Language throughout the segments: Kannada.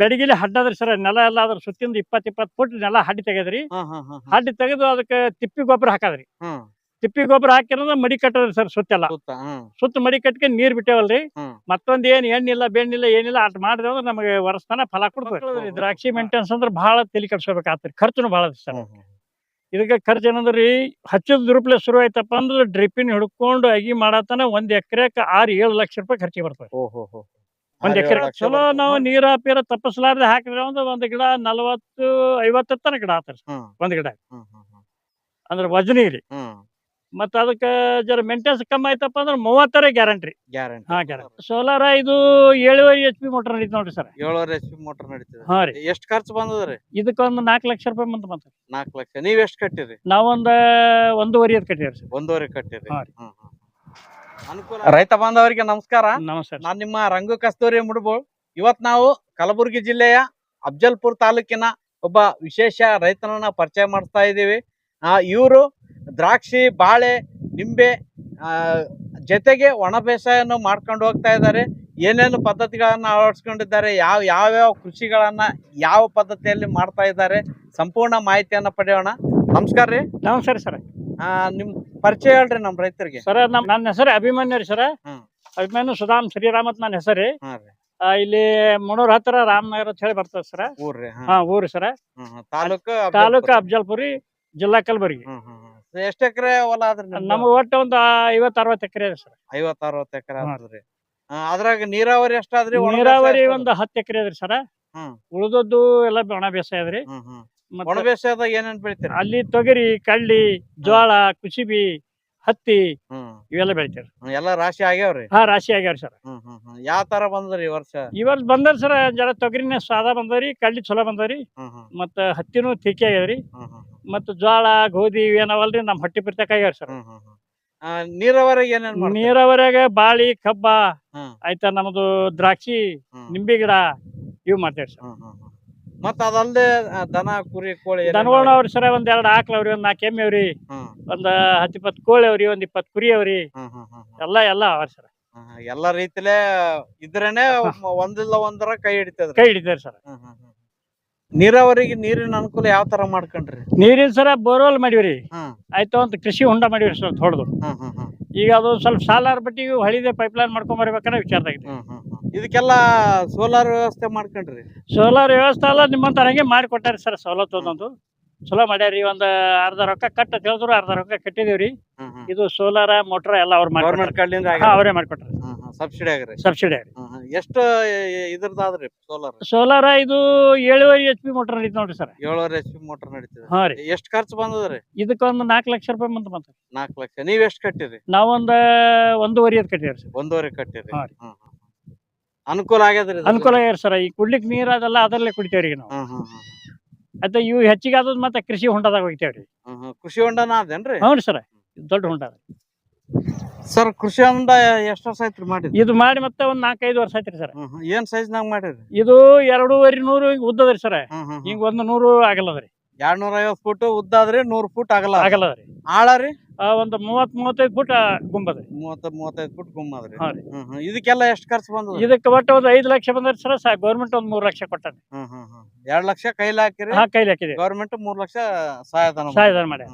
ಬೆಡಗಿಲಿ ಹಡ್ಡಾದ್ರಿ ಸರ್ ನೆಲ ಎಲ್ಲ ಅದ್ರ ಸುತ್ತಿಂದ ಇಪ್ಪತ್ ಇಪ್ಪತ್ ಫುಟ್ ನೆಲ ಹಡ್ಡಿ ತೆಗೆದ್ರಿ. ಹಡ್ಡಿ ತೆಗೆದು ಅದಕ್ಕೆ ತಿಪ್ಪಿ ಗೊಬ್ಬರ ಹಾಕದ್ರಿ. ತಿಪ್ಪಿ ಗೊಬ್ಬರ ಹಾಕಿರೋದ್ರ ಮಡಿ ಕಟ್ಟದ್ರಿ ಸರ್ ಸುತ್ತೆಲ್ಲ. ಸುತ್ತ ಮಡಿ ಕಟ್ಕೊಂಡ್ ನೀರ್ ಬಿಟ್ಟೇವಲ್ರಿ. ಮತ್ತೊಂದ್ ಏನ್ ಎಣ್ಣಿಲ್ಲ ಬೆಣ್ಣಿಲ್ಲ ಏನಿಲ್ಲ ಅಟ್ ಮಾಡಿದ್ರೆ ಅಂದ್ರೆ ನಮಗೆ ವರ್ಷತನ ಫಲ ಕೊಡ್ತದೆ. ದ್ರಾಕ್ಷಿ ಮೇಂಟೆನ್ಸ್ ಅಂದ್ರೆ ಬಹಳ ತಲೆ ಕೆಡ್ಸ್ಕೊಬೇಕಾಗ್ತದೆ. ಖರ್ಚುನು ಬಹಳ ಸರ್. ಇದಕ್ಕೆ ಖರ್ಚು ಏನಂದ್ರಿ ಹಚ್ಚಿದ ರೂಪಾಯಿ ಶುರು ಆಯ್ತಪ್ಪ ಅಂದ್ರೆ ಡ್ರಿಪ್ಪಿನ ಹಿಡ್ಕೊಂಡು ಅಗಿ ಮಾಡತನ ಒಂದ್ ಎಕರೆಕ್ ಆರ್ ಏಳು ಲಕ್ಷ ರೂಪಾಯಿ ಖರ್ಚಿಗೆ ಬರ್ತದೆ. ಒಂದ್ ಎಕರೆ ಚಲೋ ನಾವು ನೀರ ಪೀರ ತಪ್ಪಸಲಾರ್ದೆ ಹಾಕಿದ್ರೆ ಒಂದು ಒಂದ್ ಗಿಡ ನಲವತ್ತು ಐವತ್ತರ ತನಕ ಗಿಡ ಆತರ ಒಂದ್ ಗಿಡ. ಅಂದ್ರೆ ವಜನಿ ರೀ. ಮತ್ತ ಅದಕ್ಕ ಜರ ಮೇಂಟೆನ್ಸ್ ಕಮ್ಮಿ ಆಯ್ತಪ್ಪ ಅಂದ್ರೆ ಮೂವತ್ತರ ಗ್ಯಾರಂಟಿ. ಗ್ಯಾರಂಟಿ. ಹಾ ಗ್ಯಾರಂಟಿ. ಸೋಲಾರ ಇದು ಏಳುವರೆ ಎಚ್ ಪಿ ಮೋಟರ್ ನಡೀತಿ ನೋಡ್ರಿ ಸರ್. ಏಳುವರೆ ಎಚ್ ಪಿ ಮೋಟರ್ ನಡೀತದೆ. ಹಾ ರೀ. ಎಷ್ಟ್ ಖರ್ಚು ಬಂದದ್ರಿ ಇದಕ್ಕೊಂದು ನಾಲ್ಕು ಲಕ್ಷ ರೂಪಾಯಿ ಬಂತ ಬಂತ. ನಾಲ್ಕು ಲಕ್ಷ. ನೀವ್ ಎಷ್ಟ್ ಕಟ್ಟಿರಿ? ನಾವೊಂದ ಒಂದೂವರೆ ಅದ್ ಕಟ್ಟಿವ್ರಿ ಸರ್. ಒಂದೂವರೆ ಕಟ್ಟಿರಿ. ಹಾ ರೀ. ಹ್ಮ್, ಹ್ಮ್, ಹ್ಮ್. ಅನುಕೂಲ ರೈತ ಬಾಂಧವರಿಗೆ ನಮಸ್ಕಾರ. ನಮಸ್ಕಾರ ನಾನ್ ನಿಮ್ಮ ರಂಗು ಕಸ್ತೂರಿ ಮುಡುಬು. ಇವತ್ ನಾವು ಕಲಬುರಗಿ ಜಿಲ್ಲೆಯ ಅಫ್ಜಲ್ಪುರ್ ತಾಲೂಕಿನ ಒಬ್ಬ ವಿಶೇಷ ರೈತನನ್ನ ಪರಿಚಯ ಮಾಡಿಸ್ತಾ ಇದ್ದೀವಿ. ಆ ಇವರು ದ್ರಾಕ್ಷಿ ಬಾಳೆ ನಿಂಬೆ ಜೊತೆಗೆ ಒಣ ಬೇಸಾಯವನ್ನು ಮಾಡ್ಕೊಂಡು ಹೋಗ್ತಾ ಇದ್ದಾರೆ. ಏನೇನು ಪದ್ಧತಿಗಳನ್ನು ಅಳವಡಿಸ್ಕೊಂಡಿದ್ದಾರೆ ಯಾವ ಯಾವ್ಯಾವ ಕೃಷಿಗಳನ್ನ ಯಾವ ಪದ್ಧತಿಯಲ್ಲಿ ಮಾಡ್ತಾ ಇದ್ದಾರೆ ಸಂಪೂರ್ಣ ಮಾಹಿತಿಯನ್ನು ಪಡೆಯೋಣ. ನಮಸ್ಕಾರ ರೀ. ನಮಸ್ಕಾರ ಸರ್. ಆ, ನಿಮ್ ಪರಿಚಯ ಹೇಳ್ರಿ ನಮ್ ರೈತರಿಗೆ. ಸರ್ ನಮ್ ನನ್ನ ಹೆಸರು ಅಭಿಮನ್ಯು ರೀ ಸರ್. ಹ್ಮ್. ಅಭಿಮನ್ಯು ಸುಧಾಮ್ ಶ್ರೀರಾಮ್ ಅಂತ ನನ್ನ ಹೆಸರು ಹಾ ರೀ. ಇಲ್ಲಿ ಮುನೂರ್ ಹತ್ರ ರಾಮನಗರ ಅಂತ ಹೇಳಿ ಬರ್ತದ ಸರ್. ಊರ್ರಿ ಹಾ. ಹಾ ಊರು ಸರ್. ಹ್ಮ್, ಹ್ಮ್. ತಾಲೂಕು ತಾಲೂಕು ಅಫಜಲ್ಪುರಿ ಜಿಲ್ಲಾ ಕಲಬುರಗಿ. ಹ್ಮ್ ಹ್ಮ್ ಹ್ಮ್. ಎಷ್ಟ್ ಎಕರೆ ಹೊಲ ಆದ್ರಿ ನಿಮ್ದು? ನಮ್ಗೆ ಒಟ್ಟು ಒಂದು ಐವತ್ ಅರವತ್ತು ಎಕರೆ ಇದೆ ಸರ್. ಐವತ್ತ ಅರವತ್ತು ಎಕರೆ ಹಾ. ಅದ್ರಾಗ ನೀರಾವರಿ ಎಷ್ಟಾದ್ರಿ ಒಣ ಬೇಸಾಯ ನೀರಾವರಿ ಒಂದ್ ಒಂದು ಹತ್ತು ಎಕರೆ ಅದ್ರಿ ಸರ್. ಹ್ಮ್. ಉಳಿದದ್ದು ಎಲ್ಲ ಒಣ ಬೇಸಾಯ ಅದ್ರಿ ಹ್ಮ್ ಹ್ಮ್. ಒಣ ಮತ್ತೆ ಬೇಸಾಯದಾಗ ಏನೇನ್ ಬೆಳಿತೀರಿ? ಅಲ್ಲಿ ತೊಗರಿ ಕಳ್ಳಿ ಜೋಳ ಕುಸಿಬಿ ಹತ್ತಿ ಹ್ಮ್. ಇವೆಲ್ಲ ಬೆಳಿತಾರ ಹ್ಮ್. ಎಲ್ಲಾ ರಾಶಿ ಆಗ್ಯಾವ್ರಿ? ಹಾ ರಾಶಿ ಆಗ್ಯಾವ್ರಿ ಸರ್. ಹ್ಮ್ ಹ್ಮ್ ಹ್ಮ್. ಯಾವ ತರ ಬಂದ್ರಿ ಈ ವರ್ಷ? ವರ್ಷ ಬಂದರಿ ಸರ್ ಜರ ತೊಗರಿನ ಸಾದಾ ಬಂದರಿ ಕಳ್ಳಿ ಚಲೋ ಬಂದರಿ ಹ್ಮ್ ಹ್ಮ್. ಮತ್ತ ಹತ್ತಿನೂ ತಿಕ್ಕಿ ಆಗ್ಯಾವ್ರಿ ಹ್ಮ್ ಹ್ಮ್ ಮತ್ತ ಜೋಳ ಗೋಧಿ ಇವೇನವಲ್ರಿ ನಮ್ ಹಟ್ಟಿ ಆಗ್ಯಾವ್ರಿ ಸರ್. ಹ್ಮ್ ಹ್ಮ್ ಹ್ಮ್. ಆ, ನೀರಾವರಿ ಏನೇನ್ ಮಾಡ್ತೀರಿ? ನೀರಾವರಿಯಾಗ ಬಾಳಿ ಕಬ್ಬ ಹ್ಮ್. ಆಯ್ತಾ ನಮ್ದು ದ್ರಾಕ್ಷಿ ಹ್ಮ್. ನಿಂಬೆ ಗಿಡ ಇವ್ ಮಾಡ್ತೇವ್ರಿ ಸರ್. ಹ್ಮ್ ಹ್ಮ್ ಹ್ಮ್. ಮತ್ತ ಅದಲ್ದೆ ದನ ಕುರಿ ಕೋಳಿ ದನಗಳನ್ನ ಅವ್ರಿ ಸರ ಒಂದ್ ಎರಡ್ ಆಕ್ಳ ಅವ್ರಿ ಒಂದ್ ನಾಲ್ಕು ಎಮ್ಮೆ ಅವ್ರಿ ಒಂದ್ ಹತ್ತ್ ಇಪ್ಪತ್ ಕೋಳಿ ಅವ್ರಿ ಒಂದ್ ಇಪ್ಪತ್ ಕುರಿ ಅವ್ರಿ. ಎಲ್ಲ ಎಲ್ಲ ಅವ್ರಿ ಸರ್. ಎಲ್ಲ ರೀತಿಲೇ ಇದ್ರೇನೆ ಒಂದಿಲ್ಲ ಒಂದರ ಕೈ ಹಿಡಿತದ ಕೈ ಹಿಡಿತಾರ ಸರ್. ನೀರಾವರಿಗೆ ನೀರಿನ ಅನುಕೂಲ ಯಾವ ತರ ಮಾಡ್ಕೊಂಡ್ರಿ? ನೀರಿನ ಸರ ಬೋರ್ವೆಲ್ ಮಾಡಿವ್ರಿ. ಆಯ್ತು ಅಂತ ಕೃಷಿ ಹೊಂಡ ಮಾಡಿವ್ರಿ ಸರ್ ಹೊಡೆದು. ಈಗ ಅದು ಸ್ವಲ್ಪ ಸಾಲಾರ್ ಬಟ್ಟಿಗೆ ಹಳಿದೆ ಪೈಪ್ಲೈನ್ ಮಾಡ್ಕೊಂಡ್ ಬರ್ಬೇಕನ್ನ ವಿಚಾರದಾಗ ಹ್ಮ್ ಹ್ಮ್ ಹ್ಮ್. ಇದಕ್ಕೆಲ್ಲ ಸೋಲಾರ್ ವ್ಯವಸ್ಥೆ ಮಾಡ್ಕೊಂಡ್ರಿ. ಸೋಲಾರ್ ವ್ಯವಸ್ಥೆ ಎಲ್ಲ ನಿಮ್ಮಂತ ಹಂಗೆ ಮಾಡಿ ಕೊಟ್ಟಾರಿ ಸರ್ ಸವಲತ್ತು ಒಂದೊಂದು ಚಲೋ ಮಾಡ್ಯಾರಿ ಒಂದ್ ಅರ್ಧ ರೊಕ್ಕ ಕಟ್ಟ ತಿಳಿದ್ರು ಅರ್ಧ ರೊಕ್ಕ ಕಟ್ಟಿದೇವ್ರಿ ಇದು ಸೋಲಾರ ಮೋಟರ್ ಎಲ್ಲ ಅವ್ರ ಅವರೇ ಮಾಡ್ಕೊಟ್ರಿ ಸಬ್ಸಿಡಿ ಆಗ್ರಿ. ಸಬ್ಸಿಡಿ ಆಗ್ರಿ. ಎಷ್ಟು ಇದ್ರದಾದ್ರಿ ಸೋಲಾರ್? ಸೋಲಾರ ಇದು ಏಳುವರೆ ಎಚ್ ಪಿ ಮೋಟರ್ ನಡೀತ ನೋಡ್ರಿ ಸರ್. ಏಳುವರೆ ಎಚ್ ಪಿ ಮೋಟರ್ ನಡೀತದೆ. ಹಾ ರೀ. ಎಷ್ಟು ಖರ್ಚು ಬಂದದ್ರಿ? ಇದಕ್ಕೊಂದು ನಾಲ್ಕು ಲಕ್ಷ ರೂಪಾಯಿ ಬಂತು ಬಂತ ನಾಲ್ಕು ಲಕ್ಷ. ನೀವ್ ಎಷ್ಟು ಕಟ್ಟಿರಿ? ನಾವೊಂದ್ ಒಂದೂವರೆ ಕಟ್ಟಿದ್ರಿ ಕಟ್ಟಿವ್ರಿ ಸರ್. ಒಂದೂವರೆ ಕಟ್ಟಿರಿ. ಹಾ. ಅನುಕೂಲ ಆಗ್ಯದ್ರಿ? ಅನುಕೂಲ ಆಗ್ಯಾರ ಸರ್ ಈ ಕುಡ್ಲಿಕ್ ನೀರ್ ಅದೆಲ್ಲ ಅದರಲ್ಲೇ ಕುಡಿತೇವ್ರಿ ಈಗ ನಾವು ಹ್ಮ್ ಹ್ಮ್ ಹ್ಮ್. ಆಯ್ತಾ ಇವು ಹೆಚ್ಚಿಗೆ ಆದದ್ ಮತ್ತೆ ಕೃಷಿ ಹೊಂಡದಾಗ ಹೋಗ್ತೇವ್ರಿ ಹ್ಮ್ ಹ್ಮ್. ಕೃಷಿ ಹೊಂಡನ ಅದೇನ್ರಿ ಹ್ಞೂ ಸರ್ ದೊಡ್ಡ ಹೊಂಡ ಅದ. ಸರ್ ಕೃಷಿ ಹೊಂಡ ಎಷ್ಟ್ ವರ್ಷ ಆಯ್ತ್ರಿ ಮಾಡಿ ಇದು ಮಾಡಿ ಮತ್ತೆ ಒಂದ್ ನಾಲ್ಕೈದು ವರ್ಷ ಆಯ್ತ್ರಿ ಸರ್ ಹ್ಮ್ ಹ್ಮ್. ಏನ್ ಸೈಜ್ ನಾಗ ಮಾಡಿರಿ ಇದು ಎರಡೂವರೆ ನೂರು ಹಿಂಗ್ ಉದ್ದದ್ರಿ ಸರ್ ಹ್ಮ್. ಹಿಂಗ್ ಒಂದ್ ನೂರು ಆಗಲ್ಲದ್ರಿ ಎರಡ್ನೂರ ಐವತ್ ಫುಟ್ ಉದ್ದ ಆದ್ರಿ ನೂರ್ ಫುಟ್ ಆಗಲ್ಲ ಆಗಲ್ಲದ್ರಿ ಆಳ ರೀ ಒಂದು ಮೂವತ್ ಮೂವತ್ತೈದು ಫುಟ್ ಗುಂಬದ್ರಿ ಮೂವತ್ತ ಮೂವತ್ತೈದು ಫುಟ್ ಗುಮ್ಮದ್ರಿ ಹಾ ರೀ ಹ್ಮ್ ಹ್ಮ್. ಇದಕ್ಕೆಲ್ಲ ಎಷ್ಟು ಖರ್ಚು ಬಂದದ ಇದಕ್ಕೆ ಒಟ್ಟು ಒಂದು ಐದು ಲಕ್ಷ ಬಂದ್ರೆ ಸರ್ ಸಾ ಗೌರ್ಮೆಂಟ್ ಒಂದ್ ಮೂರ್ ಲಕ್ಷ ಕೊಟ್ಟಾರ ಹ್ಮ್ ಹ್ಮ್ ಹ್ಮ್. ಎರಡ್ ಲಕ್ಷ ಕೈಲಿ ಹಾಕಿರಿ ಹಾ ಕೈಲಿ ಹಾಕಿದೆ ಗೌರ್ಮೆಂಟ್ ಮೂರ್ ಲಕ್ಷ ಸಹಾಯಧನ. ಸಹಾಯಧನ ಮಾಡಿ.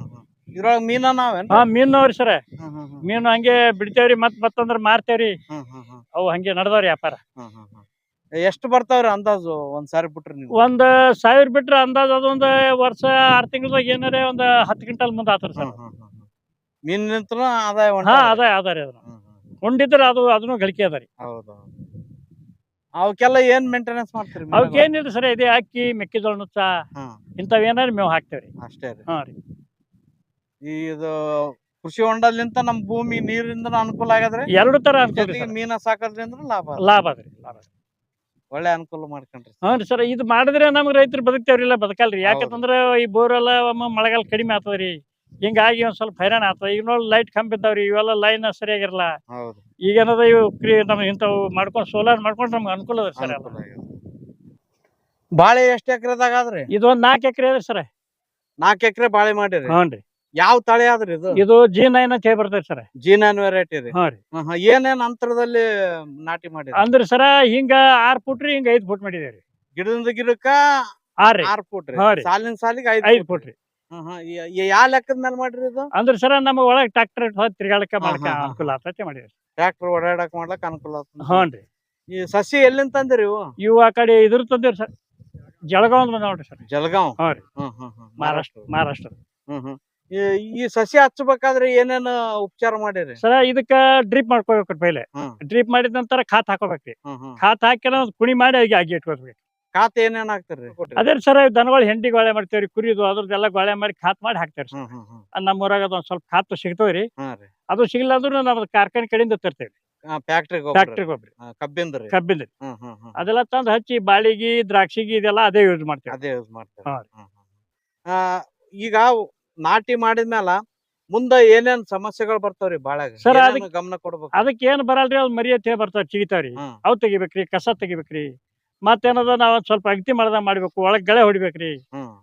ಇದ್ರೊಳಗ ಮೀನ ನಾವೇನ್ ಹಾ ಮೀನು ಅವ್ರಿ ಸರ್ ಹ್ಮ್ ಹ್ಮ್ ಹ್ಮ್. ಮೀನು ಹಂಗೆ ಬಿಡ್ತೇವ್ರಿ ಮತ್ ಮತ್ತಂದ್ರ ಮಾರ್ತೇವ್ರಿ ಹ್ಮ್ ಹ್ಮ್ ಹ್ಮ್. ಅವು ಹಂಗೆ ನಡ್ದವ್ರಿ ವ್ಯಾಪಾರ ಎಷ್ಟು ಹ್ಮ್ ಹ್ಮ್. ಎಷ್ಟ್ ಬರ್ತಾವ್ರಿ ಅಂದಾಜು ಒಂದ್ ಸಾವಿರ ಬಿಟ್ರಿ ನೀವು ಒಂದ್ ಸಾವಿರ ಬಿಟ್ರೆ ಅಂದಾಜ್ ಅದೊಂದ್ ವರ್ಷ ಆರ್ ತಿಂಗಳದಾಗ ಏನಾರ ಒಂದ್ ಹತ್ತು ಕ್ವಿಂಟಲ್ ಮುಂದೆ ಆತ್ರಿ ಸರ್ ಹ್ಮ್ ಹ್ಮ್ ಹ್ಮ್ ಹ್ಮ್. ಮೀನಿನಿಂತನೂ ಆದಾಯ ಹಾ. ಅದ ಅದ ರೀ ಅದನ್ನ ಹ್ಮ್ ಹ್ಮ್. ಕೊಂಡಿದ್ರ ಅದು ಅದನ್ನು ಗಳಿಕೆ ಅದ ರೀ ಹೌದು ಅವಕ್ಕೆಲ್ಲ ಏನ್ ಮೇಂಟೆನೆನ್ಸ್ ಮಾಡ್ತೀರಿ ಮೀನುಗಳು? ಅವಕ್ಕೇನಿಲ್ರಿ ಸರ್ ಇದೆ ಅಕ್ಕಿ ಮೆಕ್ಕೆಜೋಳ ನುಚ್ಚ ಹಾ. ಇಂಥವ್ ಏನಾರ ಮೇವ್ ಹಾಕ್ತೇವ್ರಿ ಅಷ್ಟೇ ರೀ ಹಾ ರೀ ಈ ಇದು ಕೃಷಿ ಹೊಂಡಲಿಂತ ನಮ್ ಭೂಮಿ ನೀರಿಂದ ಅನುಕೂಲ ಆಗದ್ರೆ ಎರಡು ತರ ಜೊತೆಗೆ ಸರ್ ಮೀನ ಸಾಕೋದ್ರಿಂದ ಲಾಭ ಅದ. ಲಾಭ ಅದ್ರಿ ಲಾಭ ಅದ. ಒಳ್ಳೆ ಅನುಕೂಲ ಮಾಡ್ಕೊಂಡ್ರಿ ಹ್ಞೂ ರೀ ಸರ್ ಇದು ಮಾಡಿದ್ರೆ ನಮ್ಗೆ ರೈತರು ಬದುಕ್ತೇವ್ರಿ ಇಲ್ಲ ಬದುಕಲ್ರಿ ಯಾಕಂತಂದ್ರ ಈ ಬೋರೆಲ್ಲ ಒಮ್ಮೆ ಮಳೆಗಾಲ ಕಡಿಮೆ ಆಗ್ತದ್ರಿ ಹಿಂಗಾಗಿ ಒಂದ್ ಸ್ವಲ್ಪ ಹೈರಾಣ ಆತ. ಈಗ ನೋಡಿ ಲೈಟ್ ಕಂಬ ಇದ್ದಾವ್ರಿ ಇವೆಲ್ಲ ಲೈನ್ ಸರಿಯಾಗಿರಲ್ಲ. ಹೌದು. ಈಗ ಏನದ ಇವು ಕ್ರಿ ನಮ್ಗೆ ಇಂಥವು ಮಾಡ್ಕೊಂಡು ಸೋಲಾರ್ ಮಾಡ್ಕೊಂಡು ನಮ್ಗೆ ಅನುಕೂಲ ಅದ ಸರ್. ಬಾಳೆ ಎಷ್ಟ್ ಎಕರೆದಾಗ ಆದ್ರಿ? ಇದೊಂದ್ ಒಂದ್ ನಾಲ್ಕು ಎಕರೆ ಅದ್ರಿ ಸರ್. ನಾಲ್ಕು ಎಕರೆ ಬಾಳೆ ಮಾಡಿರಿ? ಹ್ಞೂ ಯಾವ ತಳಿ ಆದ್ರಿ ಇದು? ಇದು ಜಿ ನೈನ್ ಅಂತ ಹೇಳಿ ಬರ್ತೈತಿ ಸರ್. ಜಿ ನೈನ್ ವೆರೈಟಿ ರೀ. ಹ್ಞೂ ರೀ. ಏನೇನ್ ಅಂತರದಲ್ಲಿ ನಾಟಿ ಮಾಡಿರಿ? ಅಂದ್ರೆ ಸರ ಹಿಂಗ ಆರ್ ಫುಟ್ ರೀ ಹಿಂಗ ಐದ್ ಫುಟ್ ಮಾಡಿದೇವ್ರಿ. ಗಿಡದಿಂದ ಗಿಡಕ್ಕ ಆರ್ರಿ ಆರ್ ಫುಟ್ ರೀ. ಹಾ ರೀ. ಸಾಲಿನ ಸಾಲಿಗೆ ಐದ್ ಐದ್ ಫುಟ್ ಫುಟ್ ರೀ. ಹ್ಮ್ ಹ್ಮ್ ಯ- ಯ- ಯಾ ಲೆಕ್ಕದ ಮೇಲೆ ಮಾಡ್ರಿ ಇದು? ಅಂದ್ರ ಸರ ನಮಗ ಒಳಗ್ ಟ್ರಾಕ್ಟರ್ ತಿರ್ಗಾಡಕ ಮಾಡಕ ಅನುಕೂಲ ಆಗ್ತೈತಿ ಮಾಡಿದ್ರಿ ಟ್ರಾಕ್ಟರ್ ಓಡಾಡಕ್ ಮಾಡ್ಲಕ್ ಅನುಕೂಲ ಆಗ್ತದೆ ಹ್ಞೂನ್ರಿ ಈ ಸಸಿ ಎಲ್ಲಿಂದ ತಂದಿರಿ ಇವು? ಇವು ಆ ಕಡೆ ಇದ್ರ ತಂದಿರಿ ಸರ್. ಜಲಗಾಂವ್ ನೋಡ್ರಿ ಸರ್. ಜಲಗಾಂವ್ ಹಾ ರೀ. ಮಹಾರಾಷ್ಟ್ರ ಮಹಾರಾಷ್ಟ್ರ. ಹ್ಮ್ ಹ್ಮ್. ಈ- ಸಸಿ ಹಚ್ಚಬೇಕಾದ್ರೆ ಏನೇನ ಉಪಚಾರ ಮಾಡಿರಿ? ಸರ ಇದಕ್ಕ ಡ್ರಿಪ್ ಮಾಡ್ಕೋಬೇಕ್ರಿ ಪೈಲೆ. ಡ್ರಿಪ್ ಮಾಡಿದ ನಂತರ ಖಾತ್ ಹಾಕೋಬೇಕ್ರಿ. ಖಾತ್ ಹಾಕಿ ಒಂದ್ ಕುಣಿ ಮಾಡಿ ಅಗಿ ಅಗಿ ಇಟ್ಕೋಬೇಕು ಖಾತೆ ಏನೇನ್ ಹಾಕ್ತಿರಿ? ಅದೇ ಸರ ದನಗಳು ಹೆಂಡಿ ಗೋಳೆ ಮಾಡ್ತೇವ್ರಿ ಕುರಿದು ಅದ್ರದ್ದೆಲ್ಲ ಗೊಳೆ ಮಾಡಿ ಖಾತ್ ಮಾಡಿ ಹಾಕ್ತೇವ್ರಿ ಹ್ಮ್ ಹ್ಮ್ ಹ್ಮ್. ನಮ್ಮ ಊರಾಗ ಅದೊಂದ್ ಸ್ವಲ್ಪ ಖಾತು ಸಿಗ್ತಾವ್ರಿ ಹಾ ರೀ. ಅದು ಸಿಗ್ಲಿಲ್ಲ ಅಂದ್ರೂ ನಮ್ದು ಕಾರ್ಖಾನೆ ಕಡೆಯಿಂದ ತರ್ತೇವ್ರಿ. ಫ್ಯಾಕ್ಟ್ರಿ ಫ್ಯಾಕ್ಟ್ರಿ ಗೊಬ್ರಿ ಕಬ್ಬಿಂದ ರೀ. ಕಬ್ಬಿಂದ ಹ್ಮ್ ಹ್ಮ್ ಹ್ಮ್. ಅದೆಲ್ಲ ತಂದು ಹಚ್ಚಿ ಬಾಳಿಗಿ ದ್ರಾಕ್ಷಿಗಿ ಇದೆಲ್ಲ ಅದೇ ಯೂಸ್ ಮಾಡ್ತೇವೆ ಅದೇ ಯೂಸ್ ಮಾಡ್ತಾರೆ ಹಾ ಹ್ಮ್ ಹ್ಮ್ ಹ್ಮ್. ಆ, ಈಗ ನಾಟಿ ಮಾಡಿದ್ಮೇಲ ಮುಂದ ಏನೇನ್ ಸಮಸ್ಯೆಗಳು ಬರ್ತಾವ್ರಿ ಬಾಳ Sir, ಏನೇನ್ ಅದಕ್- ಗಮನ ಕೊಡ್ಬೇಕು ಅದಕ್ಕೆ ಏನ್ ಬರಲ್ರಿ ಅವ್ ಮರಿಯತ್ತೆ ಬರ್ತಾವ ಚಿಗಿತಾವ್ರಿ. ಹ್ಮ್. ಅವ್ ತೆಗಿಬೇಕ್ರಿ ಕಸ ತೆಗಿಬೇಕ್ರಿ. ಮತ್ತೇನದ ನಾವ್ ಸ್ವಲ್ಪ ಅಗತಿ ಮಾಡದ ಮಾಡ್ಬೇಕು ಒಳಗ್ ಗಳೆ ಹೊಡಿಬೇಕ್ರಿ.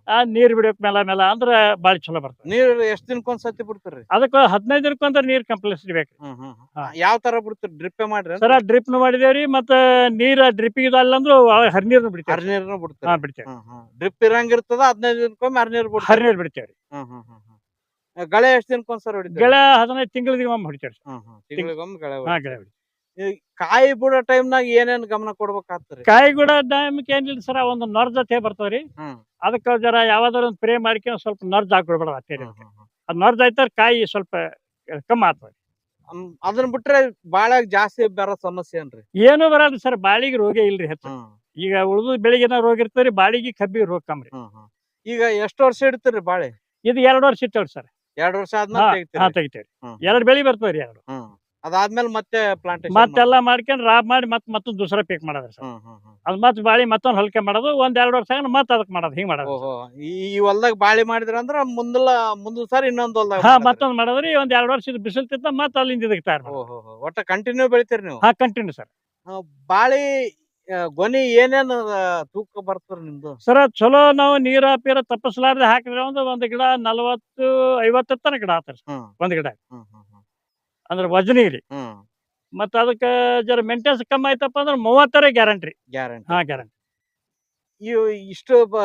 ಆ ನೀರ್ ಬಿಡ್ಬೇಕು ಮೇಲ ಮೇಲ ಅಂದ್ರ ಬಾಳ ಚಲೋ ಬರ್ತದೆ. ನೀರ್ ಎಷ್ಟ್ ದಿನಕ್ಕೊಂದ್ ಸತಿ ಬಿಡ್ತಾರ್ರಿ? ಅದಕ್ಕ ಹದಿನೈದು ದಿನಕ್ಕೊಂದ್ರ ನೀರ್ ಕಂಪಲ್ಸರಿ ಬೇಕ್ರಿ. ಯಾವ ತರ ಬಿಡ್ತಾರ? ಡ್ರಿಪ್ ಮಾಡ್ರಿ ಸರ ಡ್ರಿಪ್ ನು ಮಾಡಿದೇವ್ರಿ ಮತ್ತ ನೀರ ಡ್ರಿಪ್ ಅಲ್ಲ ಅಂದ್ರು ಹರಿನೀರ್ನು ಬಿಡ್ತೇವೆ ಹರಿನೀರ್ನು ಬಿಡ್ತೇವೆ ಹ್ಮ್ ಡ್ರಿಪ್ ಇರಂಗಿರ್ತದ ಹದಿನೈದು ದಿನಕ್ಕೊಮ್ಮೆ ಹರಿನೀರ್ ಬಿಡ್ತೇವೆ ಹರಿನೀರ್ ಬಿಡ್ತೇವ್ರಿ. ಗಳೆ ಎಷ್ಟ್ ದಿನಕ್ಕೊಂದ್ಸರಿ ಹೊಡಿತೇವೆ ಗಳೆ ಹದಿನೈದು ತಿಂಗಳಿಗೆ ಒಮ್ಮೆ ಹೊಡಿತೇವ್ರಿ. ತಿಂಗಳಿಗೊಮ್ಮೆ ಗಳೆ ಹೊಡಿ ಕಾಯಿ ಬಿಡೋ ಟೈಮ್ನಾಗ ಏನೇನ್ ಗಮನ ಕೊಡ್ಬೇಕಾಗ್ತರಿ ಕಾಯಿ ಕೂಡ ಟೈಮ್ಗೆ ಏನಿಲ್ಲ ಸರ ಒಂದು ನರ್ ಜೊತೆ ಬರ್ತಾವ್ರಿ ಹ್ಮ್. ಅದಕ್ಕ ಜರ ಯಾವ್ದಾರ ಒಂದು ಪ್ರೇ ಮಾಡ್ಕೊಂಡು ಸ್ವಲ್ಪ ನರ್ಜ್ ಹಾಕ್ಬಿಡ್ಬೇಡ ಹ್ಮ್. ಅದ್ ನರ್ಜ್ ಆಯ್ತಾರ ಕಾಯಿ ಸ್ವಲ್ಪ ಕಮ್ಮಿ ಆಗ್ತದೆ. ಅದನ್ ಬಿಟ್ರೆ ಬಾಳ್ಯಾಗ ಜಾಸ್ತಿ ಬರೋ ಸಮಸ್ಯೆ ಏನ್ರಿ? ಏನು ಬರಲ್ಲ ಸರ್ ಬಾಳಿಗೆ ರೋಗ ಇಲ್ರಿ ಹೆಚ್ಚು. ಹ್ಮ್. ಈಗ ಉಳಿದು ಬೆಳಿಗ್ಗೆ ರೋಗ ಇರ್ತದ್ರಿ ಬಾಳಿಗೆ ಕಬ್ಬಿ ರೋಗ ಹ್ಮ್ ಹ್ಮ್. ಈಗ ಎಷ್ಟು ವರ್ಷ ಇಡ್ತೀರಿ ಬಾಳೆ? ಇದು ಎರಡು ವರ್ಷ ಇಟ್ಟವ್ರಿ ಸರ್. ಎರಡ್ ವರ್ಷ ಆದ್ಮೇಲೆ ಹಾ ತೆಗಿತೀರಿ? ತೆಗಿತೇವ್ರಿ. ಹ್ಮ್. ಎರಡು ಬೆಳಿ ಬರ್ತಾವ್ರಿ ಎರಡು. ಹ್ಮ್. ಅದಾದ್ಮೇಲೆ ಮತ್ತೆ ಪ್ಲಾಂಟೇಶನ್ ಮತ್ತೆಲ್ಲ ಮಾಡ್ಕೊಂಡ್ ರಾಬ್ ಮಾಡಿ ಮತ್ತೆ ಮತ್ತೊಂದು ದೂಸರ ಪೀಕ್ ಮಾಡೋದ್ರಿ ಸರ್. ಅದ್ ಮತ್ ಬಾಳಿ ಮತ್ತೊಂದ್ ಹಲ್ಕೆ ಮಾಡೋದು ಒಂದ್ ಎರಡು ವರ್ಷ ಮತ್ತೆ ಅದಕ್ಕೆ ಅದಕ್ ಮಾಡೋದು ಹಿಂಗ್ ಮಾಡೋದು ಈ ಹೊಲ್ದಾಗ ಬಾಳಿ ಮಾಡಿದ್ರ ಅಂದ್ರ ಮುಂದಲ ಮುಂದಿನ ಸಾರಿ ಇನ್ನೊಂದ್ ಹೊಲ್ದಾಗ ಹಾ ಮತ್ತೊಂದ್ ಮಾಡೋದ್ರಿ ಒಂದ್ ಎರಡು ವರ್ಷ ಇದು ಬಿಸಿಲು ತಿಂತ ಮತ್ ಅಲ್ಲಿಂದ ಇದಕ್ಕೆ ತಯಾರು ಒಟ್ಟ ಕಂಟಿನ್ಯೂ ಬೆಳಿತೀರಿ ನೀವು? ಹಾ ಕಂಟಿನ್ಯೂ ಸರ್. ಬಾಳಿ ಗೊನಿ ಏನೇನ್ ತೂಕ ಬರ್ತಾರ ನಿಮ್ದು? ಸರ ಚಲೋ ನಾವು ನೀರ ಪೀರ ತಪ್ಪಿಸ್ಲಾರ್ದೆ ಹಾಕಿದ್ರೆ ಒಂದು ಒಂದ್ ಗಿಡ ನಲವತ್ತು ಐವತ್ತರ ತನಕ ಗಿಡ ಆತರ ಒಂದ್ ಗಿಡ. ಅಂದ್ರೆ ವಜನಿ ರೀ. ಹ್ಮ್. ಮತ್ತ ಅದಕ್ಕ ಜರ ಮೇಂಟೆನ್ಸ್ ಕಮ್ಮಿ ಆಯ್ತಪ್ಪ ಅಂದ್ರೆ ಮೂವತ್ತರ ಗ್ಯಾರಂಟಿ ಗ್ಯಾರಂಟಿ ಹಾ ಗ್ಯಾರಂಟಿ ಇವು ಇಷ್ಟು ಬ-